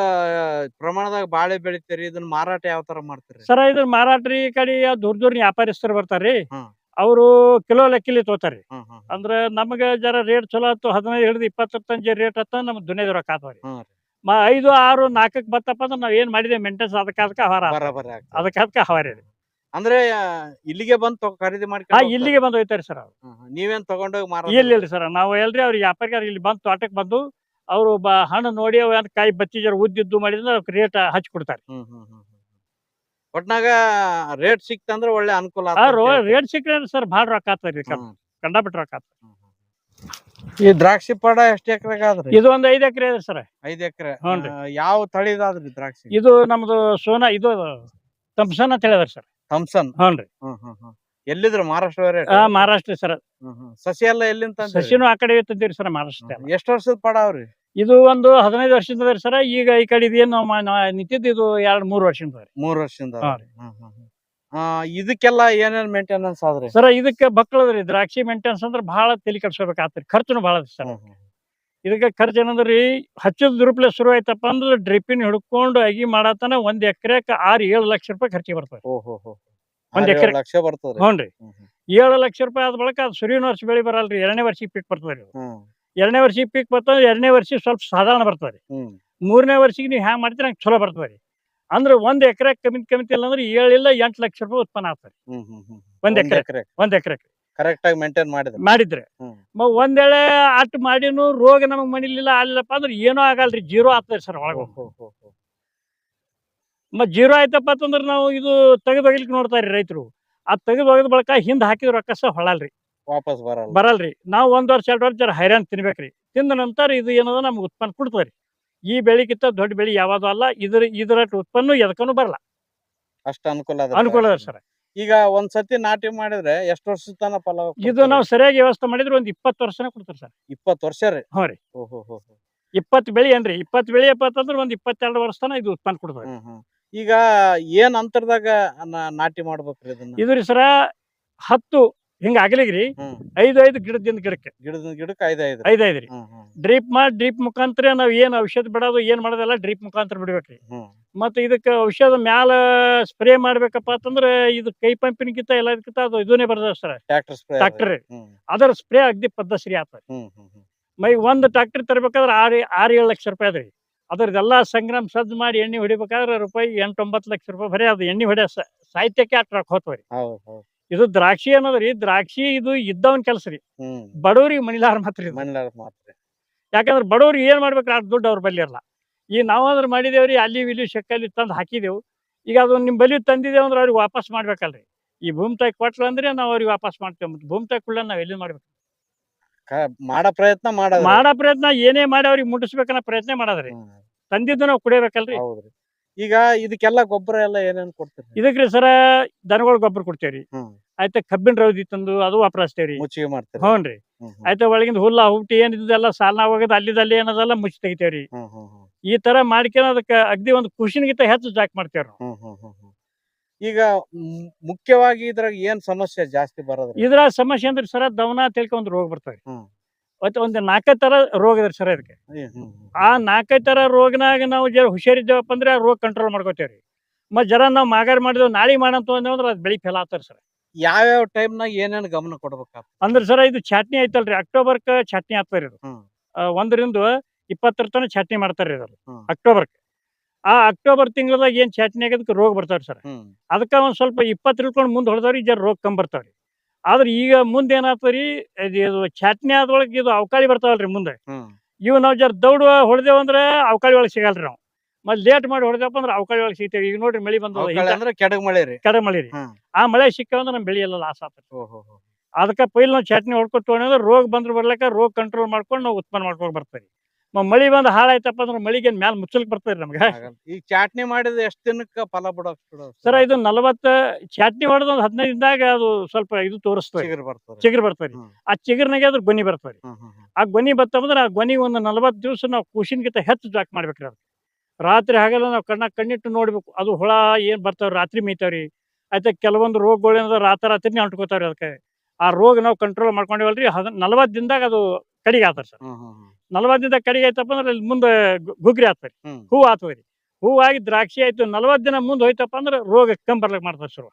ಪ್ರಮಾಣದಾಗ ಬಾಳೆ ಬೆಳಿತೀರಿ ಇದನ್ನ ಮಾರಾಟ ಯಾವ ತರ ಮಾಡ್ತೀರಿ? ಸರ ಇದನ್ನ ಮಾರಾಟ ರೀ ಈ ಕಡೆ ದೂರ ದೂರ ವ್ಯಾಪಾರಸ್ಥರು ಬರ್ತಾರ್ರಿ. ಹ್ಮ್. ಅವರು ಕಿಲೋ ಲೆಕ್ಕಲಿ ತೋತಾರ್ರಿ. ಅಂದ್ರೆ ಹ್ಮ್ ಅಂದ್ರ ನಮಗ ಜರ ರೇಟ್ ಚಲೋ ಆತು ಹದಿನೈದು ಹಿಡಿದು ಇಪ್ಪತ್ತು ತನಕ ರೇಟ್ ಆತ ನಮ್ ದುನಿಯಾದ ರೊಕ್ಕ ಆತವ್ರಿ. ಹ್ಮ್ ರೀ. ಮ ಐದು ಆರು ನಾಲ್ಕಕ್ ಬತ್ತಪ್ಪ ಅಂದ್ರೆ ನಾವ್ ಏನ್ ಮಾಡಿದೆ ಮೇಂಟೆನ್ಸ್ ಅದಕ್ಕ ಅದಕ್ಕ ಹವಾರ ಬರಾಬರಿ ಆಗ್ತದೆ. ಅದಕ್ಕ ಅದಕ್ಕ ಹವಾರ ರೀ. ಅಂದ್ರೆ ಇಲ್ಲಿಗೆ ಬಂದು ಖರೀದಿ ಹಾ ಮಾಡ್ಕೊಂಡು ಇಲ್ಲಿಗೆ ಬಂದು ಹೋಯ್ತಾರೆ ಸರ್ ಅವ್ರು ಹೋಗ್ತಾರೆ. ಹ್ಮ್ ಹ್ಮ್. ನೀವೇನ್ ತಗೊಂಡೋಗಿ ಮಾರಾಟ ಇಲ್ಲ ಇಲ್ರಿ ಸರ್ ನಾವು ಎಲ್ರಿ ಅವ್ರಿಗೆ ವ್ಯಾಪಾರಿಗಾರ ಇಲ್ಲಿ ಬಂದು ತೋಟಕ್ಕೆ ಬಂದು ಅವರು ಬ ಹಣ್ಣು ನೋಡಿ ಅವ್ ಏನ್ ಕಾಯಿ ಬತ್ತಿ ಜರ ಉದ್ದಿದ್ದು ಮಾಡಿದ್ರೆ ಅವ್ರಿಗೆ ರೇಟ್ ಹಚ್ಚಿ ಕೊಡ್ತಾರೆ. ಒಟ್ನಾಗ ರೇಟ್ ಸಿಕ್ತಂದ್ರ ಒಳ್ಳೆ ಅನುಕೂಲ ಆ ರೋ ಅಂತ ಹೇಳ್ತೀರಿ. ರೇಟ್ ಸಿಕ್ಕರೆ ಸರ್ ಭಾಳ ರೊಕ್ಕ ಆಗ್ತದೆ ಹ್ಮ್. ರೊಕ್ಕ ಆಗ್ತದೆ ಹ್ಮ್ ಹ್ಮ್. ಈ ದ್ರಾಕ್ಷಿ ಪಡ ಎಷ್ಟ್ ಎಕರೆಗ ಆದ್ರಿ ಇದು ಒಂದು ಐದು ಎಕರೆ ಇದೆ ಸರ್ ಐದ್ ಎಕರೆ ಹ್ಞೂನ್ರಿ. ಯಾವ ತಳಿದಾದ್ರಿ ದ್ರಾಕ್ಷಿ ಇದು ನಮ್ದು ಸೋನಾ ಇದು ತಂಪ್ಸನ್ ಅಂತ ಹೇಳಿದಾರೆ ಸರ್ ಥಮ್ಸನ್ ಹ್ಞೂ ರೀ ಹ್ಮ್ ಹ್ಮ್ ಹ್ಮ್. ಎಲ್ಲಿದ್ರು ಮಹಾರಾಷ್ಟ್ರ ಮಹಾರಾಷ್ಟ್ರ ಸರ್. ಹ್ಮ್ ಹ್ಮ್. ಸಸಿ ಎಲ್ಲ ಎಲ್ಲಿಂದ ತಂದಿರಿ? ಸಸಿನೂ ಆ ಕಡೆ ತಂದಿರಿ ಸರ್ ಮಹಾರಾಷ್ಟ್ರ ಹ್ಮ್. ಎಷ್ಟ್ ವರ್ಷದ ಪಡ ಅವ್ರಿ? ಇದು ಒಂದು ಹದಿನೈದು ವರ್ಷದಿಂದ ಸರ್. ಈಗ ಈ ಕಡೆ ಇದೇನು ನಿಂತಿದ್ದು ಇದು ಎರಡು ಮೂರು ವರ್ಷದಿಂದ ರೀ ಮೂರ್ ವರ್ಷದಿಂದ ಹಾ ಅದ್ರಿ. ಹ್ಮ್ ಹ್ಮ್ ಹ್ಮ್. ಆ, ಇದಕ್ಕೆಲ್ಲ ಏನೇನ್ ಮೇಂಟೆನೆನ್ಸ್ ಆದ್ರೆ? ಸರ್ ಇದಕ್ಕೆ ಬಕ್ಕಳದ್ರಿ ದ್ರಾಕ್ಷಿ ಮೇಂಟೆನ್ಸ್ ಅಂದ್ರೆ ಬಹಳ ತಲೆ ಕೆಡ್ಸ್ಕೊಬೇಕಾಗ್ತದೆ ಖರ್ಚುನು ಬಹಳ ಸರ್. ಹ್ಮ್ ಹ್ಮ್. ಇದಕ್ಕೆ ಖರ್ಚು ಏನಂದ್ರಿ ಹಚ್ಚದ ದುರುಪ್ಲೆ ಶುರು ಆಯ್ತಪ್ಪ ಅಂದ್ರೆ ಡ್ರಿಪ್ಪಿನ ಹಿಡ್ಕೊಂಡು ಅಗಿ ಮಾಡತನ ಒಂದ್ ಎಕರೆಕ್ ಆರು ಏಳು ಲಕ್ಷ ರೂಪಾಯಿ ಖರ್ಚಿಗೆ ಬರ್ತದೆ ಒಂದ್ ಎಕರೆ. ಲಕ್ಷ ಬರ್ತದೆ ಹ್ಞೂನ್ರಿ. ಏಳು ಲಕ್ಷ ರೂಪಾಯಿ ಆದ ಬಳಿಕ ಅದು ಸುರಿನ ವರ್ಷ ಬೆಳಿ ಬರಲ್ರಿ ಎರಡನೇ ವರ್ಷಕ್ಕೆ ಪೀಕ್ ಬರ್ತದೆ ರೀ ಎರಡನೇ ವರ್ಷಕ್ಕೆ ಪೀಕ್ ಬರ್ತದೆ ಎರಡನೇ ವರ್ಷ ಸ್ವಲ್ಪ ಸಾಧಾರಣ ಬರ್ತದೆ ಮೂರನೇ ವರ್ಷಕ್ಕೆ ನೀವು ಹ್ಯಾಂಗ್ ಮಾಡ್ತೀರಿ ಹಂಗೆ ಚಲೋ ಬರ್ತದೆ ರೀ ಅಂದ್ರೆ ಒಂದ್ ಎಕರೆ ಕಮ್ಮಿ ಕಮ್ಮಿ ಇಲ್ಲ ಅಂದ್ರೆ ಏಳಿಲ್ಲ ಎಂಟು ಲಕ್ಷ ರೂಪಾಯಿ ಉತ್ಪನ್ನ ಆಗ್ತದೆ ಒಂದ್ ಎಕರೆ ಎಕರೆ ಒಂದ್ ಎಕರೆ ಕರೆಕ್ಟ್ ಆಗಿ ಮೇಂಟೈನ್ ಮಾಡಿದ್ರೆ. ಮಾಡಿದ್ರೆ. ಹ್ಮ್. ಮ ಒಂದ್ ವೇಳೆ ಅಟ್ ಮಾಡಿನೂ ರೋಗ ನಮಗ್ ಮಣಿಲಿಲ್ಲ ಅಲ್ಲಪ್ಪ ಅಂದ್ರೆ ಏನೂ ಆಗಲ್ರಿ ಜೀರೋ ಆಗ್ತದೆ ಸರ್ ಒಳಗೆ. ಮತ್ ಜೀರೋ ಆಯ್ತಪ್ಪ ಅಂತಂದ್ರೆ ನಾವು ಇದು ತೆಗೆದು ನೋಡ್ತಾರ ನೋಡ್ತಾರ್ರಿ ರೈತರು. ಆ ತೆಗೆದು ಒಗದ ಬಳಿಕ ಹಿಂದ್ ಹಾಕಿದ ರೊಕ್ಕ ಸಹ ಹೊಳಲ್ರಿ. ವಾಪಸ್ ಬರಲ್ಲ. ಬರಲ್ರಿ. ನಾವು ಒಂದ್ ವರ್ಷ ಎರಡು ವರ್ಷ ಜರ ಹೈರಾಣ ತಿನ್ಬೇಕ್ರಿ. ತಿಂದ ನಂತರ ಇದು ಏನದ ನಮ್ಗೆ ಉತ್ಪನ್ನ ಕೊಡ್ತದ್ರಿ. ಈ ಬೆಳಿಗಿಂತ ದೊಡ್ಡ ಬೆಳಿ ಯಾವ್ದು ಅಲ್ಲ ಇದ್ರ ಇದರ ಉತ್ಪನ್ನ ಎದಕ್ಕೂ ಬರಲ್ಲ. ಅಷ್ಟ ಅನುಕೂಲ ಅದ ಅನುಕೂಲ ಅದ ಸರ್. ಈಗ ಒಂದ್ ಸತಿ ನಾಟಿ ಮಾಡಿದ್ರೆ ಎಷ್ಟು ವರ್ಷದ ತನ ಫಲ ಇದು ನಾವು ಸರಿಯಾಗಿ ವ್ಯವಸ್ಥೆ ಮಾಡಿದ್ರೆ ಒಂದ್ ಇಪ್ಪತ್ತು ವರ್ಷನೇ ಕೊಡ್ತಾರೆ ಸರ್. ಇಪ್ಪತ್ತು ವರ್ಷ ರೀ? ಹ್ಞೂ ರೀ. ಓಹೋ ಹೋ. ಇಪ್ಪತ್ತು ಬೆಳಿ ಏನ್ರಿ? ಇಪ್ಪತ್ತು ಬೆಳಿ ಅಂತಂದ್ರೆ ಒಂದ್ ಇಪ್ಪತ್ತೆರಡು ವರ್ಷ ತನ ಇದು ಉತ್ಪನ್ನ ಕೊಡ್ತಾರೆ. ಹ್ಮ್ ಹ್ಮ್. ಈಗ ಏನ್ ಅಂತರದಾಗ ನ- ನಾಟಿ ಮಾಡ್ಬೇಕ್ರಿ ಇದನ್ನ? ಇದು ರೀ ಸರ ಹತ್ತು ಹಿಂಗ ಆಗ್ಲಿಗ್ರಿ? ಹ್ಮ್. ಐದು ಐದು ಗಿಡದಿಂದ ಗಿಡಕ್ಕೆ. ಗಿಡದ ಗಿಡಕ್ಕೆ ಐದ್ ಐದು. ಐದ್ ಐದ್ರಿ ಹ್ಮ್ ಹ್ಮ್. ಡ್ರಿಪ್ ಮಾಡಿ ಡ್ರಿಪ್ ಮುಖಾಂತರ ನಾವ್ ಏನ್ ಔಷಧ ಬಿಡೋದು ಏನ್ ಮಾಡೋದಲ್ಲ ಡ್ರಿಪ್ ಮುಖಾಂತರ ಬಿಡ್ಬೇಕ್ರಿ. ಹ್ಮ್. ಮತ್ತೆ ಇದಕ್ಕ ಔಷಧ ಮ್ಯಾಲ ಸ್ಪ್ರೇ ಮಾಡ್ಬೇಕಪ್ಪ ಅಂತಂದ್ರ ಇದು ಕೈ ಪಂಪಿನಕಿಂತ ಎಲ್ಲದಕ್ಕಿಂತ ಅದು ಇದನ್ನೇ ಬರ್ತದ ಸರ್. ಟ್ರ್ಯಾಕ್ಟರ್ ಸ್ಪ್ರೇ ಟ್ರಾಕ್ಟರ್ ಹ್ಮ್. ಅದರ ಸ್ಪ್ರೇ ಅಗ್ದಿ ಪದ್ಧತಿ ಆತ ಹ್ಮ್ ಹ್ಮ್ ಹ್ಮ್. ಮೈ ಒಂದ್ ಟ್ರಾಕ್ಟರ್ ತರ್ಬೇಕಾದ್ರೆ ಆರು ಆರು ಏಳು ಲಕ್ಷ ರೂಪಾಯಿ ಅದ್ರಿ. ಅದ್ರದ್ದೆಲ್ಲ ಸಂಗ್ರಾಮ್ ಸಜ್ಜು ಮಾಡಿ ಎಣ್ಣೆ ಹೊಡಿಬೇಕಾದ್ರೆ ರೂಪಾಯಿ ಎಂಟು ಒಂಬತ್ತು ಲಕ್ಷ ರೂಪಾಯಿ ಬರೀ ಅದು ಎಣ್ಣೆ ಹೊಡೆಯ ಸ- ಸಾಹಿತ್ಯಕ್ಕೆ ಆ ಹೌದ್ ಹೌದ್. ಇದು ದ್ರಾಕ್ಷಿ ಅನ್ನೋದ್ರಿ ದ್ರಾಕ್ಷಿ ಇದು ಇದ್ದವನ್ ಕೆಲಸ ರೀ. ಬಡವ್ರಿಗೆ ಮನಿಲಾರ ಮಾತ್ರ ಇದು. ಮಾತ್ರ. ಯಾಕಂದ್ರೆ ಬಡವ್ರಿಗೆ ಏನ್ ಮಾಡ್ಬೇಕು ಅಷ್ಟು ದುಡ್ಡು ಅವ್ರ ಬಲ್ಲಿ ಇರಲ್ಲ. ಈ ನಾವಂದ್ರ ಮಾಡಿದೇವ್ರಿ ಅಲ್ಲಿ ಇಲ್ಲಿ ಶೆಕ್ಕಲ್ಲಿ ತಂದು ಹಾಕಿದೆವು. ಈಗ ಅದು ನಿಮ್ ಬಲಿ ತಂದಿದ್ದೇವೆ ಅಂದ್ರೆ ಅವ್ರಿಗೆ ವಾಪಸ್ ಮಾಡ್ಬೇಕಲ್ರಿ. ಈ ಭೂಮಿ ತಾಯಿ ಕೊಟ್ಲ ಅಂದ್ರೆ ನಾವು ಅವ್ರಿಗೆ ವಾಪಸ್ ಮಾಡ್ತೇವೆ ಮತ್ತೆ ಭೂಮಿ ತಾಯಿ ಕುಳ್ಳ ನಾವ್ ಎಲ್ಲಿ ಮಾಡ್ಬೇಕು? ಕ- ಮಾಡೋ ಪ್ರಯತ್ನ ಮಾಡೋದು ಮಾಡೋ ಪ್ರಯತ್ನ ಏನೇ ಮಾಡಿ ಅವ್ರಿಗೆ ಮುಟ್ಟಿಸ್ಬೇಕನ್ನೋ ಪ್ರಯತ್ನ ಮಾಡೋದ್ರಿ. ತಂದಿದ್ದು ನಾವು ಕುಡಿಯಬೇಕಲ್ರಿ ಹೌದ್ರಿ. ಈಗ ಇದಕ್ಕೆಲ್ಲ ಗೊಬ್ಬರ ಎಲ್ಲ ಏನೇನ್ ಕೊಡ್ತೀರಿ? ಇದಕ್ರಿ ಸರ ದನಗಳ ಗೊಬ್ಬರ ಕೊಡ್ತೇವ್ರಿ ಹ್ಮ್. ಆಯ್ತಾ ಕಬ್ಬಿನ ರೌದಿ ತಂದು ಅದು ವಾಪರಸ್ತೇವ್ರಿ ಮುಚ್ಚಿಗೆ ಮಾಡ್ತೇವೆ ಹ್ಞೂ ರೀ. ಆಯ್ತಾ ಒಳಗಿಂದ ಹುಲ್ಲ ಹುಟ್ಟಿ ಏನಿದ್ದೆಲ್ಲ ಸಾಲ ಹೋಗೋದು ಅಲ್ಲಿದಲ್ಲಿ ಏನದಲ್ಲ ಮುಚ್ಚಿ ತೆಗಿತೇವ್ರಿ. ಈ ತರ ಮಾಡ್ಕೊಂಡು ಅದಕ್ಕೆ ಅಗ್ದಿ ಒಂದು ಖುಷಿನಿಗಿಂತ ಹೆಚ್ಚು ಜಾಕ್ ಮಾಡ್ತೇವ್ರಿ ನಾವು. ಈಗ ಮುಖ್ಯವಾಗಿ ಇದ್ರಾಗ ಏನ್ ಸಮಸ್ಯೆ ಜಾಸ್ತಿ ಬರೋದು ಇದ್ರ ಸಮಸ್ಯೆ ಅಂದ್ರೆ ಸರ ದವನ ತಿಳ್ಕೊಂಡ್ ರೋಗ ಬರ್ತಾವ್ರಿ. ಮತ್ತೆ ಒಂದು ನಾಲ್ಕೈ ತರ ರೋಗ ಇದ್ರಿ ಸರ ಇದಕ್ಕೆ. ಆ ನಾಲ್ಕೈ ತರ ರೋಗನಾಗ ನಾವು ಜರ ಹುಷಾರಿದ್ದೇವಪ್ಪ ಅಂದ್ರೆ ಆ ರೋಗ ಕಂಟ್ರೋಲ್ ಮಾಡ್ಕೋತೇವ್ರಿ. ಮತ್ತೆ ಜರ ನಾವು ಮಾಗಾರ ಮಾಡಿದ್ವಿ ನಾಳೆ ಮಾಡಂತ ಅಂದ್ರೆ ಅದ್ ಬೆಳಿ ಫೇಲ್ ಆಗ್ತಾರ ಸರ್. ಯಾವ್ಯಾವ ಟೈಮ್ನಾಗ ಏನೇನ್ ಗಮನ ಕೊಡ್ಬೇಕು ಅಂದ್ರೆ ಸರ್ ಇದು ಚಟ್ನಿ ಐತಲ್ರಿ ಅಕ್ಟೋಬರ್ಕ ಚಟ್ನಿ ಹಾಕ್ತಾರ ಇದು ಹ್ಮ್. ಒಂದರಿಂದ ಇಪ್ಪತ್ತರ ತನಕ ಚಟ್ನಿ ಮಾಡ್ತಾರ್ರಿ ಇದು ಹ್ಮ್. ಅಕ್ಟೋಬರ್ಕ್. ಆ ಅಕ್ಟೋಬರ್ ತಿಂಗಳದಾಗ ಏನ್ ಚಟ್ನಿ ಆಗದಕ್ಕೆ ರೋಗ ಬರ್ತಾವ್ರಿ ಸರ್. ಹ್ಮ್. ಅದಕ್ಕ ಒಂದ್ ಸ್ವಲ್ಪ ಇಪ್ಪತ್ತು ಇಳ್ಕೊಂಡು ಮುಂದೆ ಹೊಡೆದವ್ರಿ ಜರ ರೋಗ ಕಮ್ಮಿ ಬರ್ತಾವ್ರಿ. ಆದ್ರೆ ಈಗ ಮುಂದೆ ಏನಾಗ್ತದ್ರಿ ಇದು ಇದು ಚಟ್ನಿ ಆದೊಳಗೆ ಇದು ಅವಕಾಳಿ ಬರ್ತಾವಲ್ರಿ ಮುಂದೆ. ಹ್ಮ್. ಇವು ನಾವು ಜರ ದೌಡ್ ಹೊಡೆದೇವಂದ್ರೆ ಅವಕಾಳಿ ಒಳಗೆ ಸಿಗಲ್ರಿ ನಾವು. ಮತ್ತೆ ಲೇಟ್ ಮಾಡಿ ಹೊಡೆದಪ್ಪ ಅಂದ್ರೆ ಅವಕಾಶ ಒಳಗೆ ಸಿಗ್ತೇವೆ ಈಗ ನೋಡ್ರಿ ಮಳಿ ಬಂದ ಅಂದ್ರೆ ಕೆಡಗ್ ಮಳೆ ರೀ. ಕೆರೆ ಮಳೆ ರೀ. ಆ ಮಳೆ ಸಿಕ್ಕಂದ್ರೆ ನಮ್ಮ ಬೆಳಿ ಎಲ್ಲ ಲಾಸ್ ಆಗ್ತದೆ ಅದಕ್ಕೆ ಪೈಲ್ ನಾವು ಚಟ್ನಿ ಹೊಡ್ಕೊತ ಅಂದ್ರೆ ರೋಗ ಬಂದ್ರೆ ಬರ್ಲಕ್ಕ ರೋಗ ಕಂಟ್ರೋಲ್ ಮಾಡ್ಕೊಂಡು ನಾವು ಉತ್ಪನ್ನ ಮಾಡ್ಕೊಂಡು ಬರ್ತೀವಿ ಮಳಿ ಬಂದ್ ಹಾಳಾಯ್ತಪ್ಪ ಅಂದ್ರೆ ಮಳಿಗೆ ಮ್ಯಾಲ ಮುಚ್ಚಲ್ಕ್ ಬರ್ತದೆ ನಮ್ಗೆ. ಈ ಚಾಟ್ನಿ ಮಾಡಿದ ಎಷ್ಟು ದಿನಕ್ಕ ಫಲ ಬಿಡೋ ಸರ್ ಇದು ನಲವತ್ತ ಚಾಟ್ನಿ ಹೊಡೆದ ಒಂದು ಹದಿನೈದು ದಿನದಾಗ ಅದು ಸ್ವಲ್ಪ ಇದು ತೋರಿಸ್ತದೆ ಚಿಗರ್ ಬರ್ತದೆ ಆ ಚಿಗುರ್ನಾಗೆ ಅದ್ರ ಗೊನಿ ಬರ್ತದೆ. ಆ ಗೊನಿ ಬತ್ತಂದ್ರೆ ಆ ಗೊನಿ ಒಂದು ನಲವತ್ತು ದಿವಸ ನಾವು ಖುಷಿನ್ಗಿಂತ ಹೆಚ್ಚು ಜಾಕ್ ಮಾಡ್ಬೇಕ್ರಿ ಅದು ರಾತ್ರಿ ಹಾಗೆಲ್ಲ ನಾವು ಕಣ್ಣ ಕಣ್ಣಿಟ್ಟು ನೋಡ್ಬೇಕು. ಅದು ಹುಳ ಏನ್ ಬರ್ತಾವ್ರಿ ರಾತ್ರಿ ಮೇಯ್ತಾವ್ರಿ. ಆಯ್ತಾ ಕೆಲವೊಂದು ರೋಗಗಳು ಏನಾದ್ರು ರಾತ್ರಿ ರಾತ್ರಿನೇ ಅಂಟ್ಕೋತಾವ್ರಿ ಅದಕ್ಕೆ. ಆ ರೋಗ ನಾವು ಕಂಟ್ರೋಲ್ ಮಾಡ್ಕೊಂಡಿವಲ್ರಿ. ಹದ ನಲ್ವತ್ ದಿನದಾಗ ಅದು ಕಡಿಗೆ ಆತಾರ ಸರ್. ನಲ್ವತ್ ದಿನ. ದಿನದಾಗ ಕಡಿಗೆ ಆಯ್ತಪ್ಪ ಅಂದ್ರೆ ಅಲ್ಲಿ ಮುಂದೆ ಗುಗ್ರಿ ಆತರಿ. ಹೂ ಆತವ್ರಿ ಹೂ ಹೂವಾಗಿ ದ್ರಾಕ್ಷಿ ಆಯ್ತು ನಲವತ್ತು ದಿನ ಮುಂದೆ ಹೋಯ್ತಪ್ಪ ಅಂದ್ರೆ ರೋಗ ಕಮ್ ಬರ್ಲಕ್ ಮಾಡ್ತಾರೆ ಸರ್